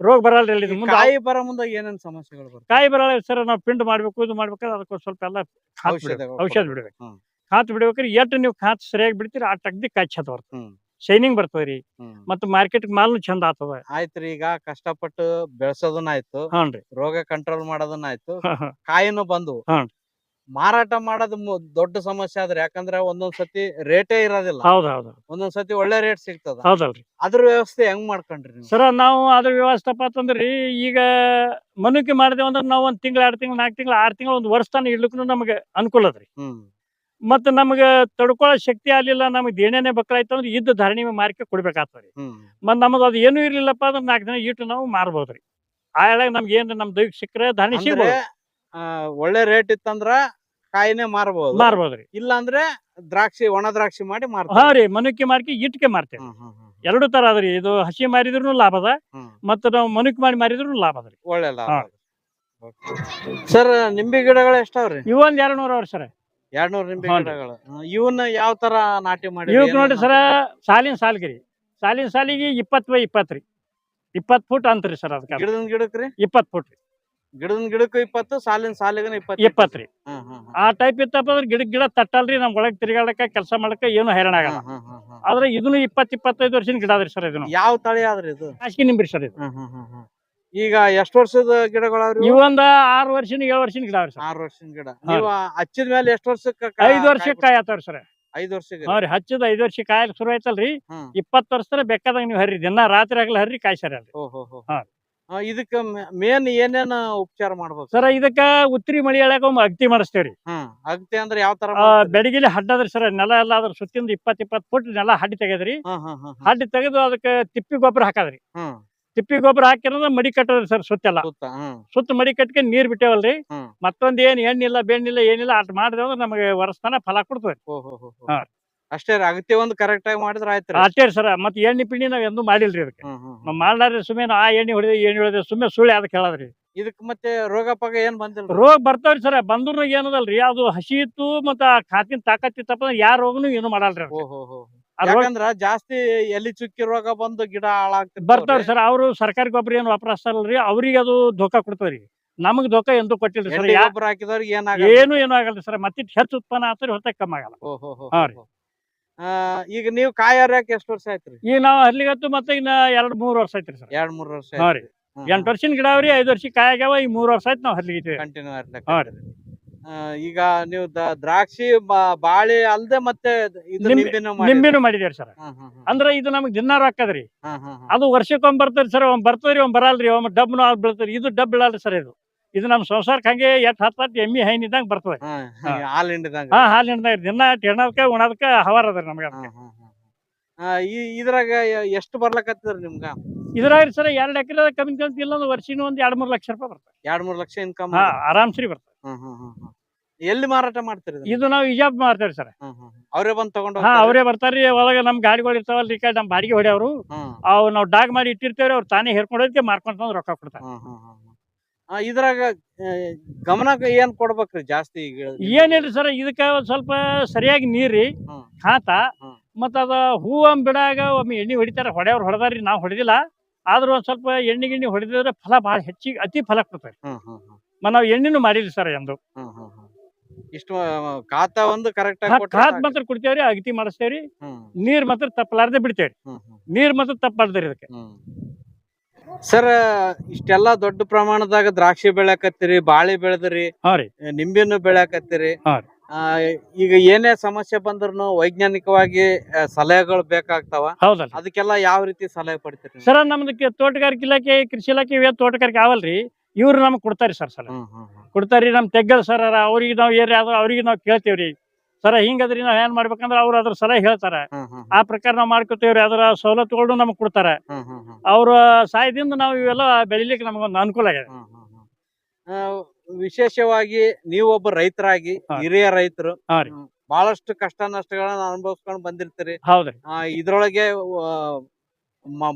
ರೋಗ ಬರಲ್ರಿ ಮುಂದೆ ಕಾಯಿ ಬರ ಮುಂದೆ ಏನೇನು ಸಮಸ್ಯೆಗಳು ಕಾಯಿ ಬರಲ್ಲ ಸರ್ ನಾವು ಪಿಂಡ್ ಮಾಡ್ಬೇಕು ಇದು ಮಾಡ್ಬೇಕಾದ್ರೆ ಅದಕ್ಕೆ ಸ್ವಲ್ಪ ಎಲ್ಲ ಔಷಧ ಬಿಡ್ಬೇಕು. ಖಾತ್ ಬಿಡ್ಬೇಕ್ರಿ ಎಷ್ಟು ನೀವು ಖಾತ್ ಸರಿಯಾಗಿ ಬಿಡ್ತೀರಿ ಆ ಟಗ್ದಿ ಕಾಯಿ ಬರ್ತದೆ. ಶೈನಿಂಗ್ ಬರ್ತದ್ರಿ ಮತ್ತ ಮಾರ್ಕೆಟ್ ಮಾಲ್ನು ಚಂದ ಆತದ ಆಯ್ತ್ರಿ ಈಗ ಕಷ್ಟಪಟ್ಟು ಬೆಳ್ಸೋದನ್ನ ಆಯ್ತು. ಹಾನ್ರಿ ರೋಗ ಕಂಟ್ರೋಲ್ ಮಾಡೋದನ್ನ ಆಯ್ತು. ಕಾಯಿನೂ ಬಂದು ಹ್ಞೂ. ಮಾರಾಟ ಮಾಡೋದು ಮು- ದೊಡ್ಡ ಸಮಸ್ಯೆ ಆದ್ರೆ ಯಾಕಂದ್ರೆ ಒಂದೊಂದ್ ಸತಿ ರೇಟೇ ಇರೋದಿಲ್ಲ. ಹೌದ್ ಹೌದು ಒಂದೊಂದ್ ಸತಿ ಒಳ್ಳೆ ರೇಟ್ ಸಿಗ್ತದ. ಹೌದಲ್ರಿ. ಅದ್ರ ವ್ಯವಸ್ಥೆ ಹೆಂಗ್ ಮಾಡ್ಕೊಂಡ್ರಿ ನೀವು? ಸರ ನಾವು ಅದ್ರ ವ್ಯವಸ್ಥೆ ಅಂತಂದ್ರಿ ಈಗ ಮನುಕ್ಕೆ ಮಾಡಿದೆ ಅಂದ್ರೆ ನಾವ್ ಒಂದ್ ತಿಂಗಳ ಎರಡ್ ತಿಂಗಳು ನಾಲ್ಕು ತಿಂಗಳು ಆರ್ ತಿಂಗಳು ಒಂದ್ ವರ್ಷ ತಾನ ಇಡ್ಲಿಕ್ಕೂ ನಮಗೆ ಅನುಕೂಲ ಅದ್ರಿ ಹ್ಮ್. ಮತ್ತೆ ನಮಗೆ ತಡ್ಕೊಳ್ಳೋ ಶಕ್ತಿ ಆಗ್ಲಿಲ್ಲ ನಮಗೆ ದೇಣೆನೆ ಬಕ್ರಾಯ್ತು ಅಂದ್ರೆ ಇದ್ದ ಧಾರಣಿ ಮಾರ್ಕೆ ಕೊಡ್ಬೇಕಾಗ್ತದೆ ಹ್ಮ್. ಮತ್ ನಮಗ ಅದು ಏನೂ ಇರ್ಲಿಲ್ಲಪ್ಪ ಅಂದ್ರೆ ನಾಲ್ಕು ದಿನ ಇಟ್ಟು ನಾವು ಮಾರ್ಬೋದ್ರಿ. ಆ ಎಳೆಗ ನಮ್ಗೆ ಏನ್ ನಮ್ ದೈವಿಕ ಸಿಕ್ಕರೆ ಧಾರಣಿ ಸಿಗ್ಬೋದು. ಒಳ್ಳೆ ರೇಟ್ ಇತ್ತಂದ್ರ ಕಾಯಿನೇ ಮಾರ್ಬೋದು. ಮಾರ್ಬೋದ್ರಿ. ಇಲ್ಲ ಅಂದ್ರೆ ದ್ರಾಕ್ಷಿ ಒಣ ದ್ರಾಕ್ಷಿ ಮಾಡಿ ಹಾ ಮಾರ್ತಾರೆ ರೀ ಮನುಕ್ಕೆ ಮಾರ್ಕೆ ಇಟ್ಕೆ ಮಾರ್ತೇವೆ. ಎರಡು ತರ ಅದ್ರಿ ಇದು ಹಸಿ ಮಾರಿದ್ರು ಲಾಭ ಅದ ಹ್ಮ್. ಮತ್ತೆ ನಾವು ಮನುಕ್ ಮಾಡಿ ಮಾರಿದ್ರು ಲಾಭ ಅದ್ರಿ. ಒಳ್ಳೆ ಲಾಭ ಸರ್ ನಿಂಬೆ ಗಿಡಗಳು ಎಷ್ಟಾವ್ರಿ ಇವೊಂದ್ ಎರಡ್ ನೂರ ವರ್ಷ ನಿಂಬೆ. ಗಿಡಗಳು. ಹ್ಮ್. ಇವನ್ನ ಯಾವ ತರ ನಾಟಿ ಮಾಡಿ ಇವಕ್ ನೋಡ್ರಿ ಸರ ಸಾಲಿನ ಸಾಲ್ಗಿರಿ ಸಾಲಿನ ಸಾಲಿಗೆ ಇಪ್ಪತ್ ಬೈ ಇಪ್ಪತ್ ರೀ. ಇಪ್ಪತ್ ಫುಟ್ ಅಂತ್ರಿ ಸರ್ ಅದಕ್ಕೆ ಗಿಡದ ಗಿಡಕ್ರಿ ಇಪ್ಪತ್ ಫುಟ್ ರೀ. ಗಿಡದ ಗಿಡಕ್ಕೂ ಇಪ್ಪತ್ತು ಸಾಲಿನ ಸಾಲಿಗನ ಇಪ್ಪತ್ತು ಇಪ್ಪತ್ ರೀ. ಹ್ಮ್ ಹ್ಮ್ ಹ್ಮ್. ಆ ಟೈಪ್ ಇತ್ತಪ್ಪ ಅಂದ್ರೆ ಗಿಡ ಗಿಡ ತಟ್ಟಲ್ರಿ ನಮ್ ಒಳಗ್ ತಿರ್ಗಾಡಕ ಕೆಲಸ ಮಾಡಕ ಏನು ಹೈರಾಣ ಆಗಲ್ಲ. ಹ್ಮ್ ಹ್ಮ್ ಹ್ಮ್ ಹ್ಮ್. ಆದ್ರೆ ಇದನ್ನು ಇಪ್ಪತ್ ಇಪ್ಪತ್ತೈದು ವರ್ಷದ ಗಿಡ ಅದ್ರಿ ಸರ್ ಇದನ್ನು ಯಾವ ತಳಿ ಆದ್ರಿ ಇದು? ಹಾಸಿಗೆ ನಿಂಬ್ರಿ ಸರ್ ಇದು. ಹ್ಮ್ ಹ್ಮ್ ಹ್ಮ್ ಹ್ಮ್. ಈಗ ಎಷ್ಟು ವರ್ಷದ ಗಿಡಗಳವ್ರಿ? ಆರ್ ಆರು ವರ್ಷನ ಏಳು ವರ್ಷದ ಗಿಡ ಅವ್ರಿ ಸರ್. ಆರು ವರ್ಷದ ಗಿಡ. ನೀವು ಹಚ್ಚಿದ ಮೇಲೆ ಎಷ್ಟ್ ವರ್ಷಕ್ಕ ಐದು ವರ್ಷಕ್ಕೆ ಕಾಯತ್ತವ್ರಿ ಆತಾವ್ರಿ ಸರ್. ಐದು ವರ್ಷಕ್ಕೆ. ಹಾ ರೀ ಹಚ್ಚದ ಐದು ವರ್ಷ ಕಾಯಲ್ ಶುರು ಆಯ್ತಲ್ರಿ. ಇಪ್ಪತ್ ಇಪ್ಪತ್ತು ವರ್ಷದ ಬೇಕಾದಾಗ ನೀವು ಹರ್ರಿ ದಿನ ರಾತ್ರಿ ಆಗ್ಲಿ ಹರ್ರಿ ಕಾಯ್ಸರ ಇದಕ್ಕ ಮೇನ್ ಏನೇನ ಉಪಚಾರ ಮಾಡ್ಬೇಕು ಸರ್? ಇದಕ್ಕ ಉತ್ತರಿ ಮಳಿ ಒಮ್ಮೆ ಅಗತಿ ಮಾಡಿಸ್ತೇವ್ರಿ. ಅಗ್ತಿ ಅಂದ್ರೆ ಯಾವ ತರ ಬೆಳಗಿಲಿ ಬೆಡಗಿಲಿ ಹಡ್ಡದ್ರಿ ಸರ್ ನೆಲ ಎಲ್ಲ ಅದ್ರ ಸುತ್ತಿಂದ ಇಪ್ಪತ್ ಇಪ್ಪತ್ ಫುಟ್ ನೆಲ ಹಡ್ಡಿ ತೆಗೆದ್ರಿ. ಹಡ್ಡಿ ತೆಗೆದು ಅದಕ್ಕೆ ತಿಪ್ಪಿ ಗೊಬ್ಬರ ಹಾಕದ್ರಿ. ತಿಪ್ಪಿ ಗೊಬ್ಬರ ಹಾಕಿರೋದ್ರ ಮಡಿ ಕಟ್ಟೋದ್ರಿ ಸರ್ ಸುತ್ತೆಲ್ಲ. ಸುತ್ತ ಸುತ್ತ ಮಡಿ ಕಟ್ಟಕ ನೀರ್ ಬಿಟ್ಟೇವಲ್ರಿ. ಮತ್ತೊಂದ್ ಏನ್ ಎಣ್ಣಿಲ್ಲ ಬೆಣ್ಣಿಲ್ಲ ಏನಿಲ್ಲ ಅಟ್ ಮಾಡಿದ್ರೆ ನಮಗೆ ವರ್ಷತನ ಫಲ ಕೊಡ್ತದೆ. ಅಷ್ಟೇ ಅಗತ್ಯ ಒಂದು ಕರೆಕ್ಟ್ ಆಗಿ ಮಾಡಿದ್ರೆ ಆಯ್ತು ಅಷ್ಟೇ ಸರ್ ಮತ್ತೆ ಎಣ್ಣೆ ಪಿಣ್ಣಿ ನಾವ್ ಎಂದೂ ಮಾಡಿಲ್ರಿ ಅದಕ್ಕೆ ನಾವ್ ಮಾಡ್ಲಾರ್ರಿ ಸುಮ್ಮನೆ ಆ ಎಣ್ಣೆ ಹೊಡೆದ ಎಣ್ಣೆ ಹೊಡೆದ ಸುಮ್ಮನೆ ಸುಳ್ಳೆ ಅದಕ್ಕೆ ಹೇಳದ್ರಿ? ಇದಕ್ ಮತ್ತೆ ರೋಗ ಪಾಗ ಏನ್ ಬಂದಿಲ್ಲ ರೋಗ ಬರ್ತಾವ್ರಿ ಸರ್ ಬಂದ್ರು ಏನದಲ್ರಿ ಅದು ಹಸಿ ಇತ್ತು ಮತ್ತ ಆ ಕಾತಿನ ತಾಕತ್ ಇತ್ತಪ್ಪ ಅಂದ್ರೆ ಯಾರ ರೋಗನು ಏನು ಮಾಡಲ್ರಿ ಯಾಕಂದ್ರ ಜಾಸ್ತಿ ಎಲ್ಲಿ ಚುಕ್ಕಿ ರೋಗ ಬಂದು ಗಿಡ ಹಾಳಾಗ್ತದೆ ಬರ್ತಾವ್ರಿ ಸರ್ ಅವರು ಸರ್ಕಾರಿ ಗೊಬ್ಬರ ಏನು ವಾಪರಸ್ತಾರಲ್ರಿ ಅವ್ರಿಗೆ ಅದು ಧೋಕಾ ಕೊಡ್ತಾವ್ರಿ. ನಮಗ್ ಧೋಕ ಎಂದು ಕೊಟ್ಟಿಲ್ಲ ಸರ್ ಗೊಬ್ಬರ ಹಾಕಿದವ್ರಿಗೆ ಏನಾಗ ಏನು ಏನು ಆಗಲ್ಲ ಸರ್ ಮತ್ತೆ ಹೆಚ್ಚು ಉತ್ಪನ್ನ ಆತರಿ ಹೊತ್ತ ಕಮ್ಮಿ ಆಗಲ್ಲ. ಹಾ ರೀ. ಈಗ ನೀವು ಕಾಯಿ ಹರಿಯಾಕ ಎಷ್ಟು ವರ್ಷ ಆಯ್ತ್ರಿ? ಈಗ ನಾವು ಅಲ್ಲಿಗತ್ತು ಮತ್ತೆ ಇನ್ನ ಎರಡ್ ಮೂರ್ ವರ್ಷ ಆಯ್ತ್ರಿ ಸರ್. ಎರಡ್ ಮೂರ್ ವರ್ಷ ಹಾ ರೀ. ಎಂಟ್ ವರ್ಷ ಗಿಡ ಅವ್ರಿ ಐದ್ ವರ್ಷ ಕಾಯಿ ಈ ಈಗ ಮೂರ್ ವರ್ಷ ಆಯ್ತು ನಾವ್ ಅಲ್ಲಿಗೆ ಕಂಟಿನ್ಯೂ ಹಾ ರೀ. ಈಗ ನೀವು ದ್ರಾಕ್ಷಿ ಬಾಳೆ ಅಲ್ದೆ ಮತ್ತೆ ನಿಂಬೆನೂ ಮಾಡಿದೇವ್ರಿ ಸರ್. ಅಂದ್ರ ಇದು ನಮಗ್ ದಿನ ರೊಕ್ಕದ್ರಿ ಹಾ, ಹಾ, ಹಾ. ಅದು ವರ್ಷಕ್ಕೊಮ್ಮೆ ಬರ್ತದ್ರಿ ಸರ್ ಒಮ್ಮೆ ಬರ್ತದ್ರಿ ಒಮ್ಮೆ ಬರಲ್ರಿ ಒಮ್ಮೆ ಡಬ್ನು ಆಗ್ ಬೀಳ್ತದ್ರಿ. ಇದು ಡಬ್ ಬೀಳಲ್ರಿ ಸರ್ ಇದು. ಇದು ನಮ್ ಸಂಸಾರಕ್ಕೆ ಹಂಗೆ ಎಟ್ ಹತ್ತು ಹತ್ ಎಮ್ಮಿ ಹೈನ್ ಇದ್ದಂಗ ಬರ್ತದೆ. ಹಾಲ್ ಹಿಂಡಿದಂಗ ಹಾ. ಹಾಲು ಹಿಂಡ್ದಾಗ ದಿನ ತಿನ್ನೋದಕ್ಕ ಉಣೋದಕ್ಕ ಹವಾರ ಅದ್ರಿ ನಮ್ಗೆ ಈ ಇದ್ರಾಗ ಎಷ್ಟು ಬರ್ಲಕತ್ತಿದ್ರಿ ನಿಮ್ಗ? ಇದ್ರಾಗ ಸರ್ ಎರಡ್ ಎಕರೆ ಕಮ್ಮಿ ಕಮ್ಮಿ ಇಲ್ಲ ಅಂದ್ರೆ ವರ್ಷಿನ ಒಂದ್ ಎರಡ್ ಮೂರ್ ಲಕ್ಷ ರೂಪಾಯಿ ಬರ್ತದೆ. ಎರಡ್ ಮೂರ್ ಲಕ್ಷ ಇನ್ಕಮ್ ಹಾ ಆರಾಮ್ಸ್ರಿ ಬರ್ತದೆ. ಎಲ್ಲಿ ಮಾರಾಟ ಮಾಡ್ತೀರಿ ಇದನ್ನ? ಇದು ನಾವು ಇಜಾಬ್ ಮಾಡ್ತೇವೆ ಸರ್. ಅವ್ರೆ. ಅವ್ರೇ ಬಂದ್ ತಗೊಂಡ್ ಹಾ ಹೋಗ್ತಾರಾ? ಅವರೇ ಬರ್ತಾರ್ರಿ ಒಳಗ ನಮ್ ಗಾಡಿಗಳು ಇರ್ತಾವಲ್ರಿ ಈ ಕಡೆ ನಮ್ ಬಾಡಿಗೆ ಹೊಡೆಯವ್ರು. ಅವ್ರು ನಾವ್ ನಾವು ಡಾಗ್ ಮಾಡಿ ಇಟ್ಟಿರ್ತೇವ್ರಿ ಅವ್ರು ತಾನೇ ಹೇರ್ಕೊಂಡೋದಕ್ಕೆ ಮಾರ್ಕೊಂಡ್ ತಂದ್ ರೊಕ್ಕ ಕೊಡ್ತಾರೆ. ಆ, ಇದ್ರಾಗ ಆ, ಗಮನ ಏನ್ ಕೊಡ್ಬೇಕ್ರಿ ಜಾಸ್ತಿ ಈಗ? ಏನಿಲ್ರಿ ಸರ್ ಇದಕ್ಕ ಒಂದ್ ಸ್ವಲ್ಪ ಸರಿಯಾಗಿ ನೀರಿ ಹ್ಮ್. ಖಾತ. ಹ್ಮ್. ಮತ್ತ ಅದ ಹೂವ ಬಿಡಾಗ ಒಮ್ಮೆ ಎಣ್ಣೆ ಹೊಡಿತಾರ ಹೊಡೆಯವ್ರು ಹೊಡೆದಾರಿ ನಾವು ಹೊಡೆದಿಲ್ಲ. ಆದ್ರೂ ಒಂದ್ ಸ್ವಲ್ಪ ಎಣ್ಣೆ ಗಿಣ್ಣಿ ಹೊಡೆದಿದ್ರೆ ಫಲ ಬಹಳ ಹೆಚ್ಚಿಗೆ ಅತಿ ಫಲ ಕೊಡ್ತಾರೆ ಹ್ಮ್, ಹ್ಮ್, ಹ್ಮ್, ಮ ನಾವು ಎಣ್ಣೆನು ಮಾಡಿದ್ವಿ ಸರ್ ಎಂದು. ಇಷ್ಟು ಖಾತ ಒಂದು ಕರೆಕ್ಟ್ ಖಾತ್ ಆಗಿ ಮಾತ್ರ ಕುಡಿತೇವ್ರಿ ಅಗತಿ ಮಾಡಿಸ್ತೇವ್ರಿ. ನೀರ್ ಮಾತ್ರ ತಪ್ಪಲಾರ್ದೆ ಬಿಡ್ತೇವ್ರಿ. ನೀರ್ ಮಾತ್ರ ತಪ್ಪಲ್ದ್ರಿ ಇದಕ್ಕೆ ಸರ್ ಇಷ್ಟೆಲ್ಲಾ ದೊಡ್ಡ ಪ್ರಮಾಣದಾಗ ದ್ರಾಕ್ಷಿ ಬೆಳ್ಯಾಕತ್ತೀರಿ ಬಾಳೆ ಬೆಳೆದ್ರಿ ಹಾ ರೀ. ನಿಂಬೆನು ಬೆಳ್ಯಾಕತ್ತೀರಿ. ಈಗ ಏನೇ ಸಮಸ್ಯೆ ಬಂದ್ರು ವೈಜ್ಞಾನಿಕವಾಗಿ ಸಲಹೆಗಳು ಬೇಕಾಗ್ತಾವ. ಅದಕ್ಕೆಲ್ಲ ಯಾವ ರೀತಿ ಸಲಹೆ ಪಡಿತೀರಿ ಸರ್ ನಮ್ದು ತೋಟಗಾರಿಕೆ ಇಲಾಖೆ ಕೃಷಿ ಇಲಾಖೆ ಇವೇ ತೋಟಗಾರಿಕೆ ಅವಲ್ರಿ ಇವ್ರು ನಮ್ಗೆ ಕೊಡ್ತಾರಿ ಸರ್ ಸಲ. ಕೊಡ್ತಾರಿ. ಕೊಡ್ತಾರ್ರಿ ನಮ್ ತೆಗ್ಗಲ್ ಸರ್ ಅವ್ರಿಗೆ ನಾವು ಏರಿ ಆದ್ರೆ ಅವ್ರಿಗೆ ನಾವು ಕೇಳ್ತೇವ್ರಿ. ಸರ ಹಿಂಗದ್ರಿ ನಾವ್ ಏನ್ ಮಾಡ್ಬೇಕಂದ್ರ ಅವ್ರು ಅದ್ರ ಸಲಹೆ ಹೇಳ್ತಾರ. ಆ ಪ್ರಕಾರ ನಾವ್ ಮಾಡ್ಕೊತೇವ್ರಿ ಅದರ ಸವಲತ್ತುಗಳು ನಮ್ಗೆ ಕೊಡ್ತಾರ. ಅವ್ರ ಸಹಾಯದಿಂದ ನಾವು ಇವೆಲ್ಲ ಬೆಳಿಲಿಕ್ಕೆ ನಮ್ಗೊಂದು ಅನುಕೂಲ ಆಗಿದೆ ವಿಶೇಷವಾಗಿ ನೀವೊಬ್ಬ ರೈತರಾಗಿ ಹಾ. ಹಿರಿಯ ರೈತರು ಹಾ ರೀ. ಹ್ಮ್. ಬಹಳಷ್ಟು ಕಷ್ಟ ನಷ್ಟಗಳನ್ನ ಅನುಭವಿಸ್ಕೊಂಡು ಬಂದಿರ್ತೀರಿ ಹೌದ್ರಿ ಆ, ಇದ್ರೊಳಗೆ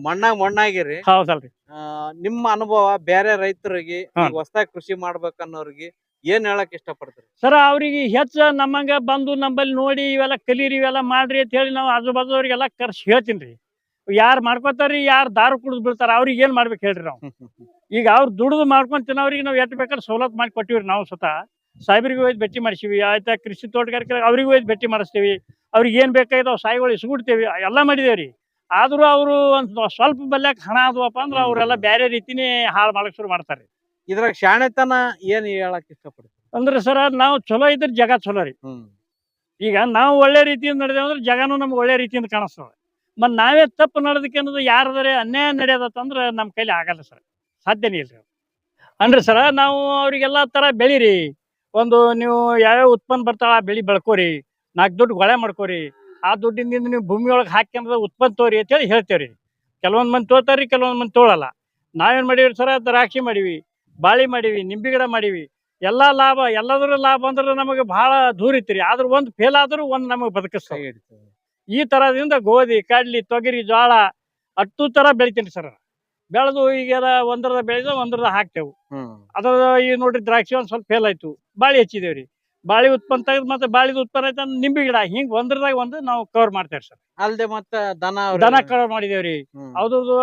ಮಣ್ಣಾಗ ಮಣ್ಣಾಗಿರಿ ಹೌದಲ್ರಿ ಆ, ನಿಮ್ಮ ಅನುಭವ ಬೇರೆ ರೈತರಿಗೆ ಹಾ. ಹೊಸದಾಗಿ ಕೃಷಿ ಮಾಡ್ಬೇಕನ್ನೋರಿಗೆ ಏನ್ ಹೇಳಕ್ ಇಷ್ಟಪಡ್ತೀರಿ ಸರ್ ಅವ್ರಿಗೆ ಹೆಚ್ಚ ನಮ್ಮಂಗ ಬಂದು ನಮ್ಮಲ್ಲಿ ನೋಡಿ ಇವೆಲ್ಲ ಕಲೀರಿ ಇವೆಲ್ಲ ಮಾಡ್ರಿ ಅಂತ ಹೇಳಿ ನಾವು ಆಜು ಬಾಜುವ್ರಿಗೆಲ್ಲ ಕರ್ಸಿ ಹೇಳ್ತೀನಿ ಯಾರು ಮಾಡ್ಕೋತಾರ್ರಿ ಯಾರು ದಾರು ಕುಡಿದು ಬೀಳ್ತಾರ ಅವ್ರಿಗೆ ಏನ್ ಮಾಡ್ಬೇಕು ಹೇಳ್ರಿ ನಾವು ಈಗ ಅವ್ರು ದುಡಿದು ಮಾಡ್ಕೊಂಡು ತಿನ್ನೋರಿಗೆ ನಾವು ಎಟ್ ಬೇಕಾದ್ರೆ ಸವಲತ್ತು ಮಾಡಿ ಕೊಟ್ಟಿವ್ರಿ ನಾವು ಸ್ವತಃ. ಸಾಹೇಬ್ರಿಗೆ ಹೋಗಿ ಭೇಟಿ ಮಾಡಿಸಿವಿ ಆಯ್ತಾ ಕೃಷಿ ತೋಟಗಾರಿಕೆ ಅವ್ರಿಗೆ ಹೋಗಿ ಭೇಟಿ ಮಾಡಿಸ್ತೀವಿ. ಅವ್ರಿಗೆ ಏನ್ ಅವ್ರು ಸಾಯಿಗಳು ಇಸ್ಗುಡ್ತೀವಿ ಎಲ್ಲ ಮಾಡಿದೇವ್ರಿ. ಆದರೂ ಅವರು ಒಂದ್ ಸ್ವಲ್ಪ ಬಲ್ಯಾಕ ಹಣ ಆದ್ವಪ್ಪ ಅಂದ್ರೆ ಅವರೆಲ್ಲ ಬೇರೆ ರೀತಿನೇ ಹಾಳು ಮಾಡಕ್ ಶುರು ಮಾಡ್ತಾರೆ. ಇದ್ರಾಗ ಶಾಣೆತನ ಏನ್ ಹೇಳಕ್ ಇಷ್ಟಪಡ್ತೀವಿ ಅಂದ್ರೆ ಸರ್ ನಾವು ಚಲೋ ಇದ್ರೆ ಜಗ ಚಲೋ ರೀ. ಈಗ ನಾವು ಒಳ್ಳೆ ರೀತಿಯಿಂದ ನಡೆದೇವೆ ಅಂದ್ರೆ ಜಗನು ನಮ್ಗೆ ಒಳ್ಳೆ ರೀತಿಯಿಂದ ಕಾಣಿಸ್ತದೆ. ಮತ್ ನಾವೇ ತಪ್ಪು ನಡೆದಕ್ಕೆ ಅನ್ನೋದು ಯಾರದರೆ ಅನ್ಯಾಯ ನಡೆಯೋದತ್ತಂದ್ರೆ ನಮ್ಮ ಕೈಲಿ ಆಗಲ್ಲ ಸರ್. ಸಾಧ್ಯನೇ ಇಲ್ರಿ ಅಂದ್ರೆ ಸರ ನಾವು ಅವ್ರಿಗೆಲ್ಲ ತರ ಬೆಳೀರಿ. ಒಂದು ನೀವು ಯಾವ್ಯಾವ ಉತ್ಪನ್ನ ಬರ್ತಾವ ಆ ಬೆಳಿ ಬೆಳ್ಕೋರಿ. ನಾಲ್ಕು ದುಡ್ಡು ಗೊಳೆ ಮಾಡ್ಕೋರಿ. ಆ ದುಡ್ಡಿನಿಂದ ನೀವು ಭೂಮಿ ಒಳಗೆ ಹಾಕ್ಯಂದ್ರೆ ಉತ್ಪನ್ನ ತೋರಿ ಅಂತೇಳಿ ಹೇಳ್ತೇವ್ರಿ. ಕೆಲವೊಂದ್ ಮಂದಿ ತೋತಾರ್ರಿ ಕೆಲವೊಂದ್ ಮಂದಿ ತೋಳಲ್ಲ. ನಾವೇನ್ ಮಾಡೀವಿ ಸರ ದ್ರಾಕ್ಷಿ ಮಾಡೀವಿ ಬಾಳಿ ಮಾಡೀವಿ ನಿಂಬೆ ಗಿಡ ಮಾಡೀವಿ. ಎಲ್ಲಾ ಲಾಭ ಎಲ್ಲದರ ಲಾಭ ಅಂದ್ರೆ ನಮಗೆ ಬಹಳ ದೂರ ಇತ್ರಿ. ಆದ್ರ ಒಂದ್ ಫೇಲ್ ಆದ್ರೂ ಒಂದ್ ನಮಗೆ ಬದುಕಿಸ್ತಾವ. ಕೈ ಈ ತರದಿಂದ ಗೋಧಿ ಕಡ್ಲಿ ತೊಗರಿ ಜೋಳ ಅಟ್ಟು ತರ ಬೆಳಿತೀನಿ ಸರ್. ಬೆಳೆದು ಈಗ ಒಂದರದ ಬೆಳೆದ ಒಂದರದ ಹಾಕ್ತೇವು. ಅದರ ಅದ್ರ ಈ ನೋಡ್ರಿ ದ್ರಾಕ್ಷಿ ಒಂದ್ ಸ್ವಲ್ಪ ಫೇಲ್ ಆಯ್ತು. ಬಾಳಿ ಹಚ್ಚಿದೇವ್ರಿ. ಬಾಳಿ ಉತ್ಪನ್ನ ತೆಗೆದು ಮತ್ತೆ ಬಾಳಿದ ಉತ್ಪನ್ನ ಆಯ್ತು ನಿಂಬೆ ಗಿಡ ಹಿಂಗ್ ಒಂದ್ರದಾಗ ಒಂದು ನಾವು ಕವರ್ ಮಾಡ್ತೇವೆ ಸರ್. ಅಲ್ದೆ ಮತ್ತ ದನ ದನ ಕವರ್ ಮಾಡಿದೇವ್ರಿ. ಅದ್ರದ್ದು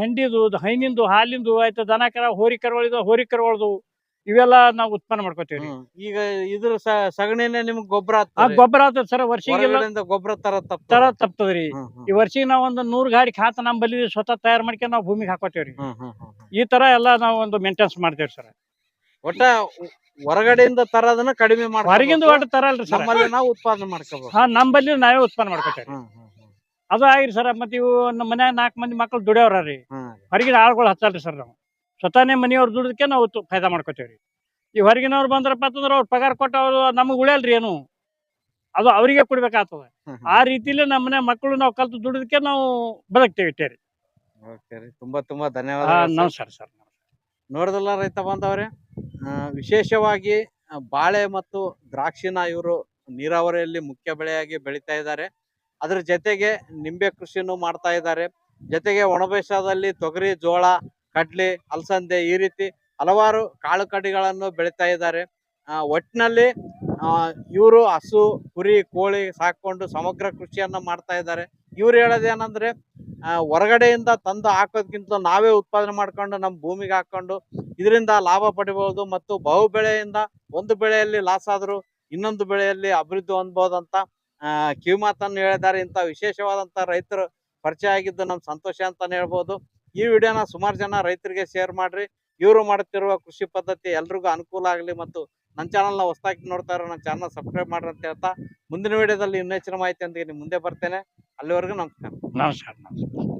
ಹೆಂಡಿದು ಹೈನಿಂದು ಹಾಲಿಂದು ಆಯ್ತು ದನ ಕರ ಹೋರಿ ಕರುವಳಿದು ಹೋರಿ ಕರುವಳ್ದು. ಇವೆಲ್ಲ ನಾವು ಉತ್ಪನ್ನ ಮಾಡ್ಕೋತೀವಿ ಹ್ಮ್. ಈಗ ಇದ್ರ ಸ- ಸಗಣಿನೇ ನಿಮ್ಗ್ ಗೊಬ್ಬರ ಆ ಗೊಬ್ಬರ ಆತದ ಸರ್ ವರ್ಷಿಗೆಲ್ಲ ಗೊಬ್ಬರ ತರ ತಪ್ಪ ತರ ತಪ್ತದ್ರಿ. ಈ ವರ್ಷಿಗೆ ನಾವು ಒಂದು ನೂರ್ ಗಾಡಿ ಖಾತ ನಮ್ ಬಲಿ ಸ್ವತಃ ತಯಾರು ಮಾಡ್ಕೊಂಡು ನಾವು ಭೂಮಿಗೆ ಹಾಕೋತೇವ್ರಿ. ಈ ತರ ಎಲ್ಲ ನಾವು ಒಂದು ಮೇಂಟೆನ್ಸ್ ಮಾಡ್ತೇವ್ರಿ ಸರ್. ಒಟ್ಟ ಹೊರಗಡೆಯಿಂದ ತರೋದನ್ನ ಕಡಿಮೆ ಮಾಡಿ ಹೊರಗಿಂದ ಒಟ್ಟು ತರಲ್ರಿ ಸರ್. ನಮ್ಮಲ್ಲಿ ನಾವು ಉತ್ಪಾದನೆ ಮಾಡ್ಕೋಬಹುದು ಹಾ ನಮ್ ಬಲ್ಲಿ ನಾವೇ ಉತ್ಪನ್ನ ಮಾಡ್ಕೋತೇವ್ರಿ. ಅದು ಆಗಿರಿ ಸರ್ ಮತ್ತೆ ಇವು ನಮ್ಮ ಮನ್ಯಾಗ ನಾಲ್ಕು ಮಂದಿ ಮಕ್ಳು ದುಡಿಯವ್ರ ರೀ ಹೊರಗಿನ ಆಳ್ಗಳು ಹಚ್ಚಲ್ರಿ ಸರ್ ನಾವು. ಸ್ವತಃನೇ ಮನೆಯವ್ರು ದುಡಿದಕ್ಕೆ ನಾವು ಫಾಯ್ದಾ ಮಾಡ್ಕೋತೇವ್ರಿ. ಈ ಹೊರಗಿನವ್ರು ಬಂದ್ರಪ್ಪ ಅಂತಂದ್ರೆ ಅವ್ರು ಪಗಾರ ಕೊಟ್ಟು ಅವ್ರು ನಮಗೆ ಉಳಿಯಲ್ರಿ ಏನು. ಅದು ಅವರಿಗೆ ಕೊಡ್ಬೇಕಾಗ್ತದೆ. ಆ ರೀತಿಲಿ ನಮ್ಮ ಮನೆ ಮಕ್ಕಳು ನಾವು ಕಲ್ತು ದುಡಿದಕ್ಕೆ ನಾವು ಬದುಕ್ತೇವೆ ಇಟ್ಟೇರಿ. ಓಕೆ ರೀ. ತುಂಬಾ ತುಂಬಾ ಧನ್ಯವಾದ ನಮಸ್ಕಾರ ಸರ್ ನೋಡಿದಲ್ಲ ರೈತ ಬಾಂಧವ್ರೆ ವಿಶೇಷವಾಗಿ ಬಾಳೆ ಮತ್ತು ದ್ರಾಕ್ಷಿನ ಇವರು ನೀರಾವರಿಯಲ್ಲಿ ಮುಖ್ಯ ಬೆಳೆಯಾಗಿ ಬೆಳೀತಾ ಇದ್ದಾರೆ. ಅದ್ರ ಜೊತೆಗೆ ನಿಂಬೆ ಕೃಷಿನೂ ಮಾಡ್ತಾ ಇದ್ದಾರೆ. ಜೊತೆಗೆ ಒಣಬೇಸಾದಲ್ಲಿ ತೊಗರಿ ಜೋಳ ಕಡ್ಲಿ, ಅಲಸಂದೆ ಈ ರೀತಿ ಹಲವಾರು ಕಾಳು ಕಡಿಗಳನ್ನು ಬೆಳೀತಾ ಇದ್ದಾರೆ. ಒಟ್ಟಿನಲ್ಲಿ ಇವರು ಹಸು, ಕುರಿ, ಕೋಳಿ ಸಾಕೊಂಡು ಸಮಗ್ರ ಕೃಷಿಯನ್ನ ಮಾಡ್ತಾ ಇದ್ದಾರೆ. ಇವ್ರು ಹೇಳೋದೇನಂದ್ರೆ ಹೊರಗಡೆಯಿಂದ ತಂದು ಹಾಕೋದ್ಕಿಂತ ನಾವೇ ಉತ್ಪಾದನೆ ಮಾಡ್ಕೊಂಡು ನಮ್ಮ ಭೂಮಿಗೆ ಹಾಕೊಂಡು ಇದರಿಂದ ಲಾಭ ಪಡಿಬಹುದು ಮತ್ತು ಬಹು ಬೆಳೆಯಿಂದ ಒಂದು ಬೆಳೆಯಲ್ಲಿ ಲಾಸ್ ಆದ್ರೂ ಇನ್ನೊಂದು ಬೆಳೆಯಲ್ಲಿ ಅಭಿವೃದ್ಧಿ ಅಂತ ಕಿವಿಮಾತನ್ನು ಹೇಳಿದ್ದಾರೆ. ಇಂಥ ವಿಶೇಷವಾದಂತ ರೈತರು ಪರಿಚಯ ಆಗಿದ್ದು ನಮ್ಮ ಸಂತೋಷ ಅಂತಾನೆ ಹೇಳ್ಬೋದು. ಈ ವಿಡಿಯೋನ ಸುಮಾರು ಜನ ರೈತರಿಗೆ ಶೇರ್ ಮಾಡ್ರಿ. ಇವರು ಮಾಡುತ್ತಿರುವ ಕೃಷಿ ಪದ್ಧತಿ ಎಲ್ರಿಗೂ ಅನುಕೂಲ ಆಗಲಿ ಮತ್ತು ನನ್ನ ಚಾನಲ್ನ ಹೊಸದಾಗಿ ನೋಡ್ತಾ ಇರೋ ನನ್ನ ಚಾನಲ್ ಸಬ್ಸ್ಕ್ರೈಬ್ ಮಾಡ್ರಿ ಅಂತ ಹೇಳ್ತಾ ಮುಂದಿನ ವಿಡಿಯೋದಲ್ಲಿ ಇನ್ನೂ ಹೆಚ್ಚಿನ ಮಾಹಿತಿಯೊಂದಿಗೆ ನಿಮ್ಮ ಮುಂದೆ ಬರ್ತೇನೆ. ಅಲ್ಲಿವರೆಗೂ ನಮಸ್ಕಾರ. ನಮಸ್ಕಾರ ನಮಸ್ಕಾರ.